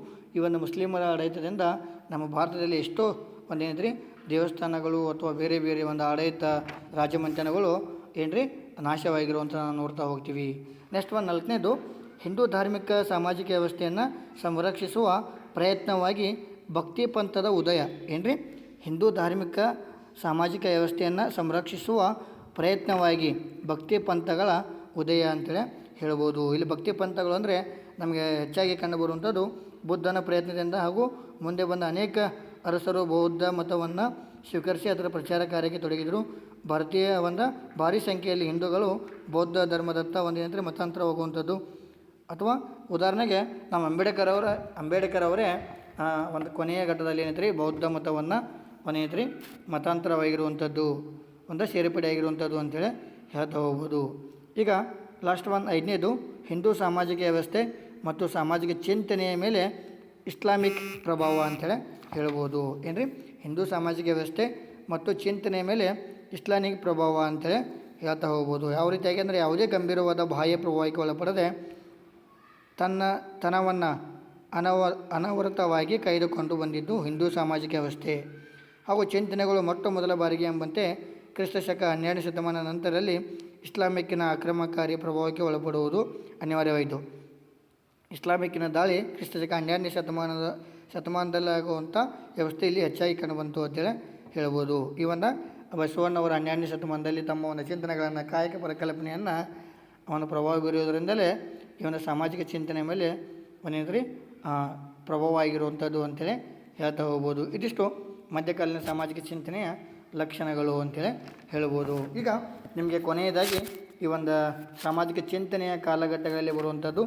ಒಂದು ಮುಸ್ಲಿಮರ ಆಡಳಿತದಿಂದ ನಮ್ಮ ಭಾರತದಲ್ಲಿ ಎಷ್ಟೋ ಒಂದೇನಿದ್ರಿ, ದೇವಸ್ಥಾನಗಳು ಅಥವಾ ಬೇರೆ ಬೇರೆ ಒಂದು ಆಡಳಿತ ರಾಜಮಂತನಗಳು ಏನ್ರಿ ನಾಶವಾಗಿರುವಂಥ ನಾವು ನೋಡ್ತಾ ಹೋಗ್ತೀವಿ. ನೆಕ್ಸ್ಟ್ ಒಂದು ನಾಲ್ಕನೇದು, ಹಿಂದೂ ಧಾರ್ಮಿಕ ಸಾಮಾಜಿಕ ವ್ಯವಸ್ಥೆಯನ್ನು ಸಂರಕ್ಷಿಸುವ ಪ್ರಯತ್ನವಾಗಿ ಭಕ್ತಿ ಪಂಥದ ಉದಯ. ಏನ್ರಿ, ಹಿಂದೂ ಧಾರ್ಮಿಕ ಸಾಮಾಜಿಕ ವ್ಯವಸ್ಥೆಯನ್ನು ಸಂರಕ್ಷಿಸುವ ಪ್ರಯತ್ನವಾಗಿ ಭಕ್ತಿ ಪಂಥಗಳ ಉದಯ ಅಂತೇಳಿ ಹೇಳ್ಬೋದು. ಇಲ್ಲಿ ಭಕ್ತಿ ಪಂಥಗಳು ಅಂದರೆ ನಮಗೆ ಹೆಚ್ಚಾಗಿ ಕಂಡುಬರುವಂಥದ್ದು ಬುದ್ಧನ ಪ್ರಯತ್ನದಿಂದ ಹಾಗೂ ಮುಂದೆ ಬಂದ ಅನೇಕ ಅರಸರು, ಬೌದ್ಧ ಮತವನ್ನು ಸ್ವೀಕರಿಸಿ ಅದರ ಪ್ರಚಾರ ಕಾರ್ಯಕ್ಕೆ ತೊಡಗಿದರು. ಭಾರತೀಯ ಒಂದು ಭಾರಿ ಸಂಖ್ಯೆಯಲ್ಲಿ ಹಿಂದೂಗಳು ಬೌದ್ಧ, ಧರ್ಮದತ್ತ ಒಂದೇನಂದರೆ ಮತಾಂತರ ಹೋಗುವಂಥದ್ದು. ಅಥವಾ ಉದಾಹರಣೆಗೆ ನಮ್ಮ ಅಂಬೇಡ್ಕರ್ ಅವರ, ಅಂಬೇಡ್ಕರ್ ಅವರೇ ಒಂದು ಕೊನೆಯ ಘಟ್ಟದಲ್ಲಿ ಏನೈತ್ರಿ? ಬೌದ್ಧ ಮತವನ್ನು ಒಂದೇನೈತ್ರಿ ಮತಾಂತರವಾಗಿರುವಂಥದ್ದು, ಒಂದು ಸೇರ್ಪಡೆ ಆಗಿರುವಂಥದ್ದು ಅಂತೇಳಿ ಹೇಳ್ತಾ ಹೋಗ್ಬೋದು. ಈಗ ಲಾಸ್ಟ್ ಒನ್, ಐದನೇದು, ಹಿಂದೂ ಸಾಮಾಜಿಕ ವ್ಯವಸ್ಥೆ ಮತ್ತು ಸಾಮಾಜಿಕ ಚಿಂತನೆಯ ಮೇಲೆ ಇಸ್ಲಾಮಿಕ್ ಪ್ರಭಾವ ಅಂತೇಳಿ ಹೇಳ್ಬೋದು. ಏನ್ರಿ? ಹಿಂದೂ ಸಾಮಾಜಿಕ ವ್ಯವಸ್ಥೆ ಮತ್ತು ಚಿಂತನೆಯ ಮೇಲೆ ಇಸ್ಲಾಮಿಕ್ ಪ್ರಭಾವ ಅಂತೇಳಿ ಹೇಳ್ತಾ ಹೋಗ್ಬೋದು. ಯಾವ ರೀತಿಯಾಗಿ ಅಂದರೆ ಯಾವುದೇ ಗಂಭೀರವಾದ ಬಾಹ್ಯ ಪ್ರಭಾವಕ್ಕೆ ಒಳಪಡದೆ ತನ್ನ ತನವನ್ನು ಅನವ, ಅನವರತವಾಗಿ ಕಾಯ್ದುಕೊಂಡು ಬಂದಿದ್ದು ಹಿಂದೂ ಸಾಮಾಜಿಕ ವ್ಯವಸ್ಥೆ. ಹಾಗೂ ಚಿಂತನೆಗಳು ಮೊಟ್ಟ ಮೊದಲ ಬಾರಿಗೆ ಎಂಬಂತೆ ಕ್ರಿಸ್ತ ಶಕ ಹನ್ನೆರಡನೇ ಶತಮಾನ ನಂತರದಲ್ಲಿ ಇಸ್ಲಾಮಿಕ್ಕಿನ ಆಕ್ರಮಣಕಾರಿ ಪ್ರಭಾವಕ್ಕೆ ಒಳಪಡುವುದು ಅನಿವಾರ್ಯವಾಯಿತು. ಇಸ್ಲಾಮಿಕ್ಕಿನ ದಾಳಿ ಕ್ರಿಸ್ತ ಶಕ ಹನ್ನೆರಡನೇ ಶತಮಾನದ ಶತಮಾನದಲ್ಲಾಗುವಂಥ ವ್ಯವಸ್ಥೆಯಲ್ಲಿ ಹೆಚ್ಚಾಗಿ ಕಂಡುಬಂತು ಅಂತೇಳಿ ಹೇಳ್ಬೋದು. ಒಂದು ಬಸವಣ್ಣವರ ಹನ್ನೆರಡನೇ ಶತಮಾನದಲ್ಲಿ ತಮ್ಮ ಒಂದು ಚಿಂತನೆಗಳನ್ನು ಕಾಯಕ ಪರಿಕಲ್ಪನೆಯನ್ನು ಅವನ ಪ್ರಭಾವ ಬೀರುವುದರಿಂದಲೇ ಒಂದು ಸಾಮಾಜಿಕ ಚಿಂತನೆ ಮೇಲೆ ಒಂದೇನ್ರಿ ಪ್ರಭಾವ ಆಗಿರುವಂಥದ್ದು ಅಂತೇಳಿ ಹೇಳ್ತಾ ಹೋಗ್ಬೋದು. ಇದಿಷ್ಟು ಮಧ್ಯಕಾಲೀನ ಸಾಮಾಜಿಕ ಚಿಂತನೆಯ ಲಕ್ಷಣಗಳು ಅಂತೇಳಿ ಹೇಳ್ಬೋದು. ಈಗ ನಿಮಗೆ ಕೊನೆಯದಾಗಿ ಈ ಒಂದು ಸಾಮಾಜಿಕ ಚಿಂತನೆಯ ಕಾಲಘಟ್ಟಗಳಲ್ಲಿ ಬರುವಂಥದ್ದು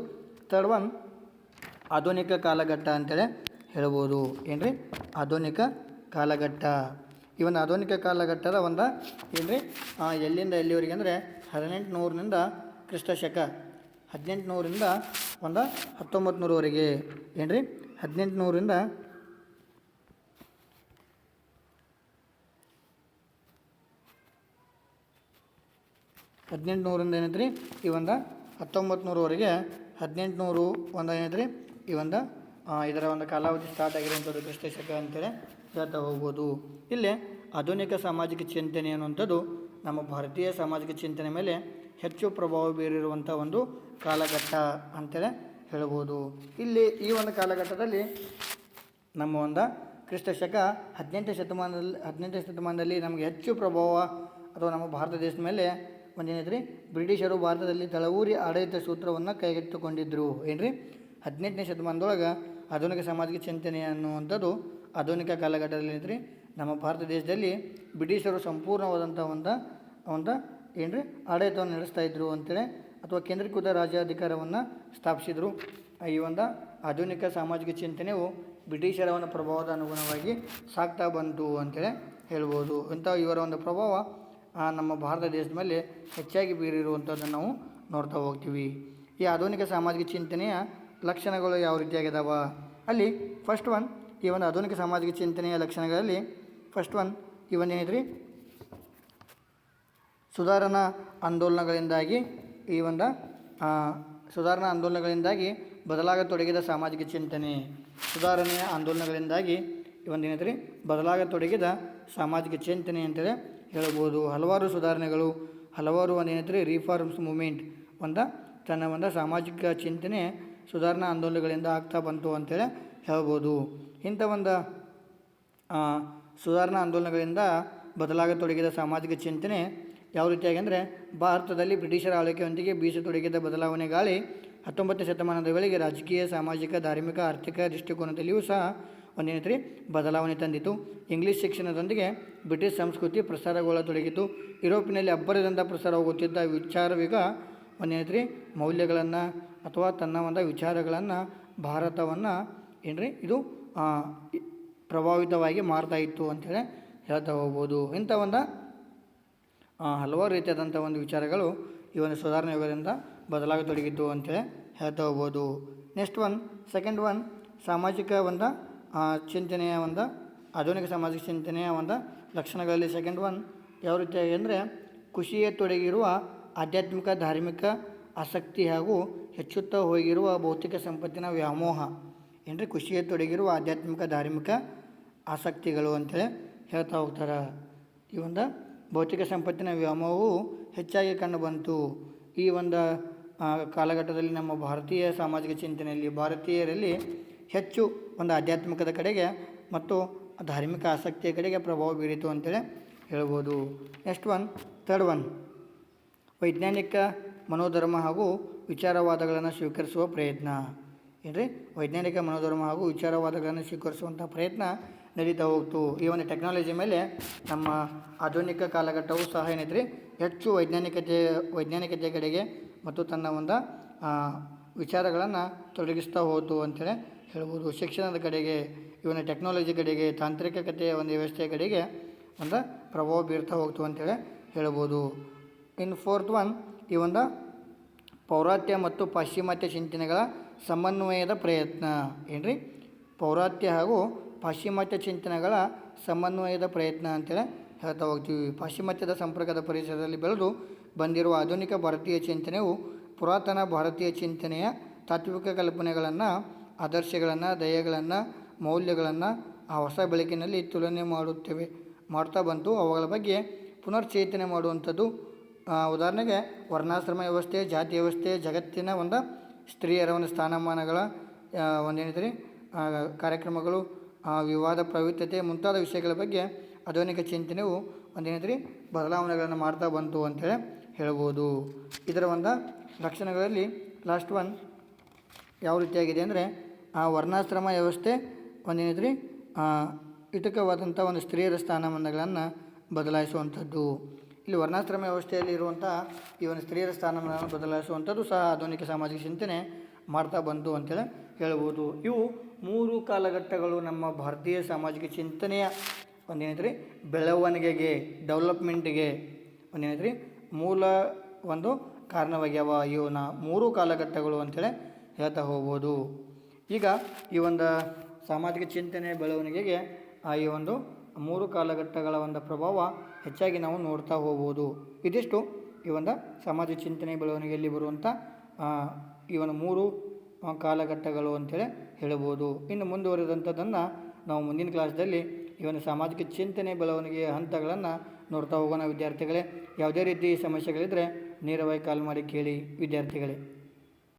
ಥರ್ಡ್ ಒನ್ ಆಧುನಿಕ ಕಾಲಘಟ್ಟ ಅಂತೇಳಿ ಹೇಳ್ಬೋದು. ಏನ್ರಿ? ಆಧುನಿಕ ಕಾಲಘಟ್ಟ. ಈ ಒಂದು ಆಧುನಿಕ ಕಾಲಘಟ್ಟದ ಒಂದು ಏನು ರೀ ಎಲ್ಲಿಂದ ಎಲ್ಲಿವರೆಗೆ ಅಂದರೆ ಹದಿನೆಂಟು ನೂರಿನಿಂದ ಕ್ರಿಸ್ತ ಶಕ ಹದಿನೆಂಟು ನೂರಿಂದ ಒಂದು ಹತ್ತೊಂಬತ್ತು ನೂರವರೆಗೆ ಏನ್ರಿ? ಹದಿನೆಂಟು ನೂರಿಂದ ಹದಿನೆಂಟು ನೂರಿಂದ ಏನೈತ್ರಿ ಈ ಒಂದು ಹತ್ತೊಂಬತ್ತು ನೂರವರೆಗೆ ಹದಿನೆಂಟು ನೂರು ಒಂದು ಏನೈತ್ರಿ ಈ ಒಂದು ಇದರ ಒಂದು ಕಾಲಾವಧಿ ಸ್ಟಾರ್ಟ್ ಆಗಿರುವಂಥದ್ದು ಶಕ ಅಂತೇಳಿ ಹೇಳ್ತಾ ಹೋಗ್ಬೋದು. ಇಲ್ಲಿ ಆಧುನಿಕ ಸಾಮಾಜಿಕ ಚಿಂತನೆ ಅನ್ನುವಂಥದ್ದು ನಮ್ಮ ಭಾರತೀಯ ಸಾಮಾಜಿಕ ಚಿಂತನೆ ಮೇಲೆ ಹೆಚ್ಚು ಪ್ರಭಾವ ಬೀರಿರುವಂಥ ಒಂದು ಕಾಲಘಟ್ಟ ಅಂತೇಳಿ ಹೇಳ್ಬೋದು. ಇಲ್ಲಿ ಈ ಒಂದು ಕಾಲಘಟ್ಟದಲ್ಲಿ ನಮ್ಮ ಒಂದು ಕ್ರಿಸ್ತಶಕ ಹದಿನೆಂಟನೇ ಶತಮಾನದಲ್ಲಿ ಹದಿನೆಂಟನೇ ಶತಮಾನದಲ್ಲಿ ನಮಗೆ ಹೆಚ್ಚು ಪ್ರಭಾವ ಅಥವಾ ನಮ್ಮ ಭಾರತ ದೇಶದ ಮೇಲೆ ಒಂದೇನೈತ್ರಿ ಬ್ರಿಟಿಷರು ಭಾರತದಲ್ಲಿ ತಳವೂರಿ ಆಡಳಿತ ಸೂತ್ರವನ್ನು ಕೈಗೆತ್ತಿಕೊಂಡಿದ್ದರು ಏನ್ರಿ? ಹದಿನೆಂಟನೇ ಶತಮಾನದೊಳಗೆ ಆಧುನಿಕ ಸಾಮಾಜಿಕ ಚಿಂತನೆ ಅನ್ನುವಂಥದ್ದು ಆಧುನಿಕ ಕಾಲಘಟ್ಟದಲ್ಲಿ ಐತ್ರಿ. ನಮ್ಮ ಭಾರತ ದೇಶದಲ್ಲಿ ಬ್ರಿಟಿಷರು ಸಂಪೂರ್ಣವಾದಂಥ ಒಂದು ಒಂದು ರೀ ಆಡಳಿತವನ್ನು ನಡೆಸ್ತಾ ಇದ್ರು ಅಂತೇಳಿ ಅಥವಾ ಕೇಂದ್ರೀಕೃತ ರಾಜ್ಯಾಧಿಕಾರವನ್ನು ಸ್ಥಾಪಿಸಿದರು. ಈ ಒಂದು ಆಧುನಿಕ ಸಾಮಾಜಿಕ ಚಿಂತನೆಯು ಬ್ರಿಟಿಷರ ಒಂದು ಪ್ರಭಾವದ ಅನುಗುಣವಾಗಿ ಸಾಗ್ತಾ ಬಂತು ಅಂತೇಳಿ ಹೇಳ್ಬೋದು. ಇಂಥ ಇವರ ಒಂದು ಪ್ರಭಾವ ನಮ್ಮ ಭಾರತ ದೇಶದ ಮೇಲೆ ಹೆಚ್ಚಾಗಿ ಬೀರಿರುವಂಥದ್ದನ್ನು ನಾವು ನೋಡ್ತಾ ಹೋಗ್ತೀವಿ. ಈ ಆಧುನಿಕ ಸಾಮಾಜಿಕ ಚಿಂತನೆಯ ಲಕ್ಷಣಗಳು ಯಾವ ರೀತಿಯಾಗಿದ್ದಾವ ಅಲ್ಲಿ ಫಸ್ಟ್ ಒನ್ ಈ ಒಂದು ಆಧುನಿಕ ಸಾಮಾಜಿಕ ಚಿಂತನೆಯ ಲಕ್ಷಣಗಳಲ್ಲಿ ಫಸ್ಟ್ ಒನ್ ಈ ಒಂದು ಸುಧಾರಣಾ ಆಂದೋಲನಗಳಿಂದಾಗಿ ಈ ಒಂದು ಸುಧಾರಣಾ ಆಂದೋಲನಗಳಿಂದಾಗಿ ಬದಲಾಗತೊಡಗಿದ ಸಾಮಾಜಿಕ ಚಿಂತನೆ. ಸುಧಾರಣೆಯ ಆಂದೋಲನಗಳಿಂದಾಗಿ ಈ ಒಂದು ಏನೈತ್ರಿ ಬದಲಾಗತೊಡಗಿದ ಸಾಮಾಜಿಕ ಚಿಂತನೆ ಅಂತೇಳಿ ಹೇಳ್ಬೋದು ಹಲವಾರು ಸುಧಾರಣೆಗಳು, ಹಲವಾರು ಒಂದು ಏನೈತ್ರಿ ರಿಫಾರ್ಮ್ಸ್ ಮೂಮೆಂಟ್ ಒಂದು ತನ್ನ ಒಂದು ಸಾಮಾಜಿಕ ಚಿಂತನೆ ಸುಧಾರಣಾ ಆಂದೋಲನಗಳಿಂದ ಆಗ್ತಾ ಬಂತು ಅಂತೇಳಿ ಹೇಳ್ಬೋದು. ಇಂಥ ಒಂದು ಸುಧಾರಣಾ ಆಂದೋಲನಗಳಿಂದ ಬದಲಾಗತೊಡಗಿದ ಸಾಮಾಜಿಕ ಚಿಂತನೆ ಯಾವ ರೀತಿಯಾಗಿ ಅಂದರೆ ಭಾರತದಲ್ಲಿ ಬ್ರಿಟಿಷರ ಆಳ್ವಿಕೆಯೊಂದಿಗೆ ಬೀಸತೊಡಗಿದ ಬದಲಾವಣೆ ಗಾಳಿ ಹತ್ತೊಂಬತ್ತನೇ ಶತಮಾನದ ವೇಳೆಗೆ ರಾಜಕೀಯ, ಸಾಮಾಜಿಕ, ಧಾರ್ಮಿಕ, ಆರ್ಥಿಕ ದೃಷ್ಟಿಕೋನದಲ್ಲಿಯೂ ಸಹ ಒಂದೇನೈತ್ರಿ ಬದಲಾವಣೆ ತಂದಿತು. ಇಂಗ್ಲೀಷ್ ಶಿಕ್ಷಣದೊಂದಿಗೆ ಬ್ರಿಟಿಷ್ ಸಂಸ್ಕೃತಿ ಪ್ರಸಾರಗೊಳ್ಳತೊಡಗಿತು. ಯುರೋಪಿನಲ್ಲಿ ಅಬ್ಬರದಿಂದ ಪ್ರಸಾರವಾಗುತ್ತಿದ್ದ ವಿಚಾರವೀಗ ಒಂದೇನೈತ್ರಿ ಮೌಲ್ಯಗಳನ್ನು ಅಥವಾ ತನ್ನ ಒಂದು ವಿಚಾರಗಳನ್ನು ಭಾರತವನ್ನು ಏನ್ರಿ ಇದು ಪ್ರಭಾವಿತವಾಗಿ ಮಾರ್ತಾ ಇತ್ತು ಅಂತೇಳಿ ಹೇಳ್ತಾ ಹೋಗ್ಬೋದು. ಇಂಥ ಒಂದು ಹಲವಾರು ರೀತಿಯಾದಂಥ ಒಂದು ವಿಚಾರಗಳು ಈ ಒಂದು ಸುಧಾರಣೆ ಯುಗದಿಂದ ಬದಲಾಗತೊಡಗಿತ್ತು ಅಂತೇಳಿ ಹೇಳ್ತಾ ಹೋಗ್ಬೋದು. ನೆಕ್ಸ್ಟ್ ಒನ್ ಸೆಕೆಂಡ್ ಒನ್ ಸಾಮಾಜಿಕ ಒಂದು ಚಿಂತನೆಯ ಒಂದು, ಆಧುನಿಕ ಸಾಮಾಜಿಕ ಚಿಂತನೆಯ ಒಂದು ಲಕ್ಷಣಗಳಲ್ಲಿ ಸೆಕೆಂಡ್ ಒನ್ ಯಾವ ರೀತಿಯಾಗಿ ಅಂದರೆ ಖುಷಿಯೇ ತೊಡಗಿರುವ ಆಧ್ಯಾತ್ಮಿಕ, ಧಾರ್ಮಿಕ ಆಸಕ್ತಿ ಹಾಗೂ ಹೆಚ್ಚುತ್ತಾ ಹೋಗಿರುವ ಭೌತಿಕ ಸಂಪತ್ತಿನ ವ್ಯಾಮೋಹ. ಏನ್ರಿ? ಖುಷಿಯೇ ತೊಡಗಿರುವ ಆಧ್ಯಾತ್ಮಿಕ, ಧಾರ್ಮಿಕ ಆಸಕ್ತಿಗಳು ಅಂತೇಳಿ ಹೇಳ್ತಾ ಹೋಗ್ತಾರೆ. ಈ ಒಂದು ಭೌತಿಕ ಸಂಪತ್ತಿನ ವ್ಯಾಮೋಹವು ಹೆಚ್ಚಾಗಿ ಕಂಡುಬಂತು ಈ ಒಂದು ಕಾಲಘಟ್ಟದಲ್ಲಿ ನಮ್ಮ ಭಾರತೀಯ ಸಾಮಾಜಿಕ ಚಿಂತನೆಯಲ್ಲಿ, ಭಾರತೀಯರಲ್ಲಿ ಹೆಚ್ಚು ಒಂದು ಆಧ್ಯಾತ್ಮಿಕದ ಕಡೆಗೆ ಮತ್ತು ಧಾರ್ಮಿಕ ಆಸಕ್ತಿಯ ಕಡೆಗೆ ಪ್ರಭಾವ ಬೀರಿತು ಅಂತೇಳಿ ಹೇಳ್ಬೋದು. ನೆಕ್ಸ್ಟ್ ಒನ್ ಥರ್ಡ್ ಒನ್ ವೈಜ್ಞಾನಿಕ ಮನೋಧರ್ಮ ಹಾಗೂ ವಿಚಾರವಾದಗಳನ್ನು ಸ್ವೀಕರಿಸುವ ಪ್ರಯತ್ನ. ಏನ್ರಿ? ವೈಜ್ಞಾನಿಕ ಮನೋಧರ್ಮ ಹಾಗೂ ವಿಚಾರವಾದಗಳನ್ನು ಸ್ವೀಕರಿಸುವಂಥ ಪ್ರಯತ್ನ ನಡೀತಾ ಹೋಗ್ತು. ಈ ಒಂದು ಟೆಕ್ನಾಲಜಿ ಮೇಲೆ ನಮ್ಮ ಆಧುನಿಕ ಕಾಲಘಟ್ಟವು ಸಹ ಏನೈತ್ರಿ? ಹೆಚ್ಚು ವೈಜ್ಞಾನಿಕತೆ ವೈಜ್ಞಾನಿಕತೆ ಕಡೆಗೆ ಮತ್ತು ತನ್ನ ಒಂದು ವಿಚಾರಗಳನ್ನು ತೊಡಗಿಸ್ತಾ ಹೋತು ಅಂತೇಳಿ ಹೇಳ್ಬೋದು, ಶಿಕ್ಷಣದ ಕಡೆಗೆ, ಇವನ ಟೆಕ್ನಾಲಜಿ ಕಡೆಗೆ, ತಾಂತ್ರಿಕತೆಯ ಒಂದು ವ್ಯವಸ್ಥೆಯ ಕಡೆಗೆ ಒಂದು ಪ್ರಭಾವ ಬೀರ್ತಾ ಹೋಗ್ತು ಅಂತೇಳಿ ಹೇಳ್ಬೋದು. ಇನ್ನು ಫೋರ್ತ್ ಒನ್ ಈ ಒಂದು ಪೌರಾತ್ಯ ಮತ್ತು ಪಾಶ್ಚಿಮಾತ್ಯ ಚಿಂತನೆಗಳ ಸಮನ್ವಯದ ಪ್ರಯತ್ನ. ಏನ್ರಿ? ಪೌರಾತ್ಯ ಹಾಗೂ ಪಾಶ್ಚಿಮಾತ್ಯ ಚಿಂತನೆಗಳ ಸಮನ್ವಯದ ಪ್ರಯತ್ನ ಅಂತೇಳಿ ಹೇಳ್ತಾ ಹೋಗ್ತೀವಿ. ಪಾಶ್ಚಿಮಾತ್ಯದ ಸಂಪರ್ಕದ ಪರಿಸರದಲ್ಲಿ ಬೆಳೆದು ಬಂದಿರುವ ಆಧುನಿಕ ಭಾರತೀಯ ಚಿಂತನೆಯು ಪುರಾತನ ಭಾರತೀಯ ಚಿಂತನೆಯ ತಾತ್ವಿಕ ಕಲ್ಪನೆಗಳನ್ನು ಆದರ್ಶಗಳನ್ನು, ದಯೆಗಳನ್ನು, ಮೌಲ್ಯಗಳನ್ನು ಆ ಹೊಸ ಬೆಳಕಿನಲ್ಲಿ ತುಲನೆ ಮಾಡುತ್ತೇವೆ, ಮಾಡ್ತಾ ಬಂತು ಅವುಗಳ ಬಗ್ಗೆ ಪುನರ್ಚೇತನೆ ಮಾಡುವಂಥದ್ದು. ಉದಾಹರಣೆಗೆ ವರ್ಣಾಶ್ರಮ ವ್ಯವಸ್ಥೆ, ಜಾತಿ ವ್ಯವಸ್ಥೆ, ಜಗತ್ತಿನ ಒಂದು ಸ್ತ್ರೀಯರ ಒಂದು ಸ್ಥಾನಮಾನಗಳ ಒಂದೇನಿದ್ರೆ? ಒಂದೇನಿದೆ ಕಾರ್ಯಕ್ರಮಗಳು ವಿವಾದ ಪ್ರವೃತ್ತತೆ ಮುಂತಾದ ವಿಷಯಗಳ ಬಗ್ಗೆ ಆಧುನಿಕ ಚಿಂತನೆಯು ಒಂದೇನಿದ್ರೆ? ಬದಲಾವಣೆಗಳನ್ನು ಮಾಡ್ತಾ ಬಂತು ಅಂತೇಳಿ ಹೇಳ್ಬೋದು. ಇದರ ಒಂದು ಲಕ್ಷಣಗಳಲ್ಲಿ ಲಾಸ್ಟ್ ಒನ್ ಯಾವ ರೀತಿಯಾಗಿದೆ ಅಂದರೆ ಆ ವರ್ಣಾಶ್ರಮ ವ್ಯವಸ್ಥೆ ಒಂದೇನಿದ್ರಿ ಇಟಕವಾದಂಥ ಒಂದು ಸ್ತ್ರೀಯರ ಸ್ಥಾನಮಾನಗಳನ್ನು ಬದಲಾಯಿಸುವಂಥದ್ದು. ಇಲ್ಲಿ ವರ್ಣಾಶ್ರಮ ವ್ಯವಸ್ಥೆಯಲ್ಲಿ ಇರುವಂಥ ಈ ಒಂದು ಸ್ತ್ರೀಯರ ಸ್ಥಾನಮಾನವನ್ನು ಬದಲಾಯಿಸುವಂಥದ್ದು ಸಹ ಆಧುನಿಕ ಸಾಮಾಜಿಕ ಚಿಂತನೆ ಮಾಡ್ತಾ ಬಂತು ಅಂತೇಳಿ ಹೇಳ್ಬೋದು. ಇವು ಮೂರು ಕಾಲಘಟ್ಟಗಳು ನಮ್ಮ ಭಾರತೀಯ ಸಾಮಾಜಿಕ ಚಿಂತನೆಯ ಒಂದೇನೈತ್ರಿ? ಬೆಳವಣಿಗೆಗೆ, ಡೆವಲಪ್ಮೆಂಟಿಗೆ ಒಂದೇನೈತ್ರಿ? ಮೂಲ ಒಂದು ಕಾರಣವಾಗ್ಯಾವ. ಇವನ ಮೂರು ಕಾಲಘಟ್ಟಗಳು ಅಂತೇಳಿ ಹೇಳ್ತಾ ಹೋಗ್ಬೋದು. ಈಗ ಈ ಒಂದು ಸಾಮಾಜಿಕ ಚಿಂತನೆ ಬೆಳವಣಿಗೆಗೆ ಆ ಈ ಒಂದು ಮೂರು ಕಾಲಘಟ್ಟಗಳ ಒಂದು ಪ್ರಭಾವ ಹೆಚ್ಚಾಗಿ ನಾವು ನೋಡ್ತಾ ಹೋಗ್ಬೋದು. ಇದಿಷ್ಟು ಈ ಒಂದು ಸಮಾಜ ಚಿಂತನೆ ಬೆಳವಣಿಗೆಯಲ್ಲಿ ಬರುವಂಥ ಈ ಒಂದು ಮೂರು ಕಾಲಘಟ್ಟಗಳು ಅಂತೇಳಿ ಹೇಳ್ಬೋದು. ಇನ್ನು ಮುಂದುವರೆದಂಥದ್ದನ್ನು ನಾವು ಮುಂದಿನ ಕ್ಲಾಸ್ದಲ್ಲಿ ಈ ಒಂದು ಸಾಮಾಜಿಕ ಚಿಂತನೆ ಬೆಳವಣಿಗೆಯ ಹಂತಗಳನ್ನು ನೋಡ್ತಾ ಹೋಗೋಣ ವಿದ್ಯಾರ್ಥಿಗಳೇ. ಯಾವುದೇ ರೀತಿ ಸಮಸ್ಯೆಗಳಿದ್ದರೆ ನೇರವಾಗಿ ಕಾಲ್ ಮಾಡಿ ಕೇಳಿ ವಿದ್ಯಾರ್ಥಿಗಳೇ.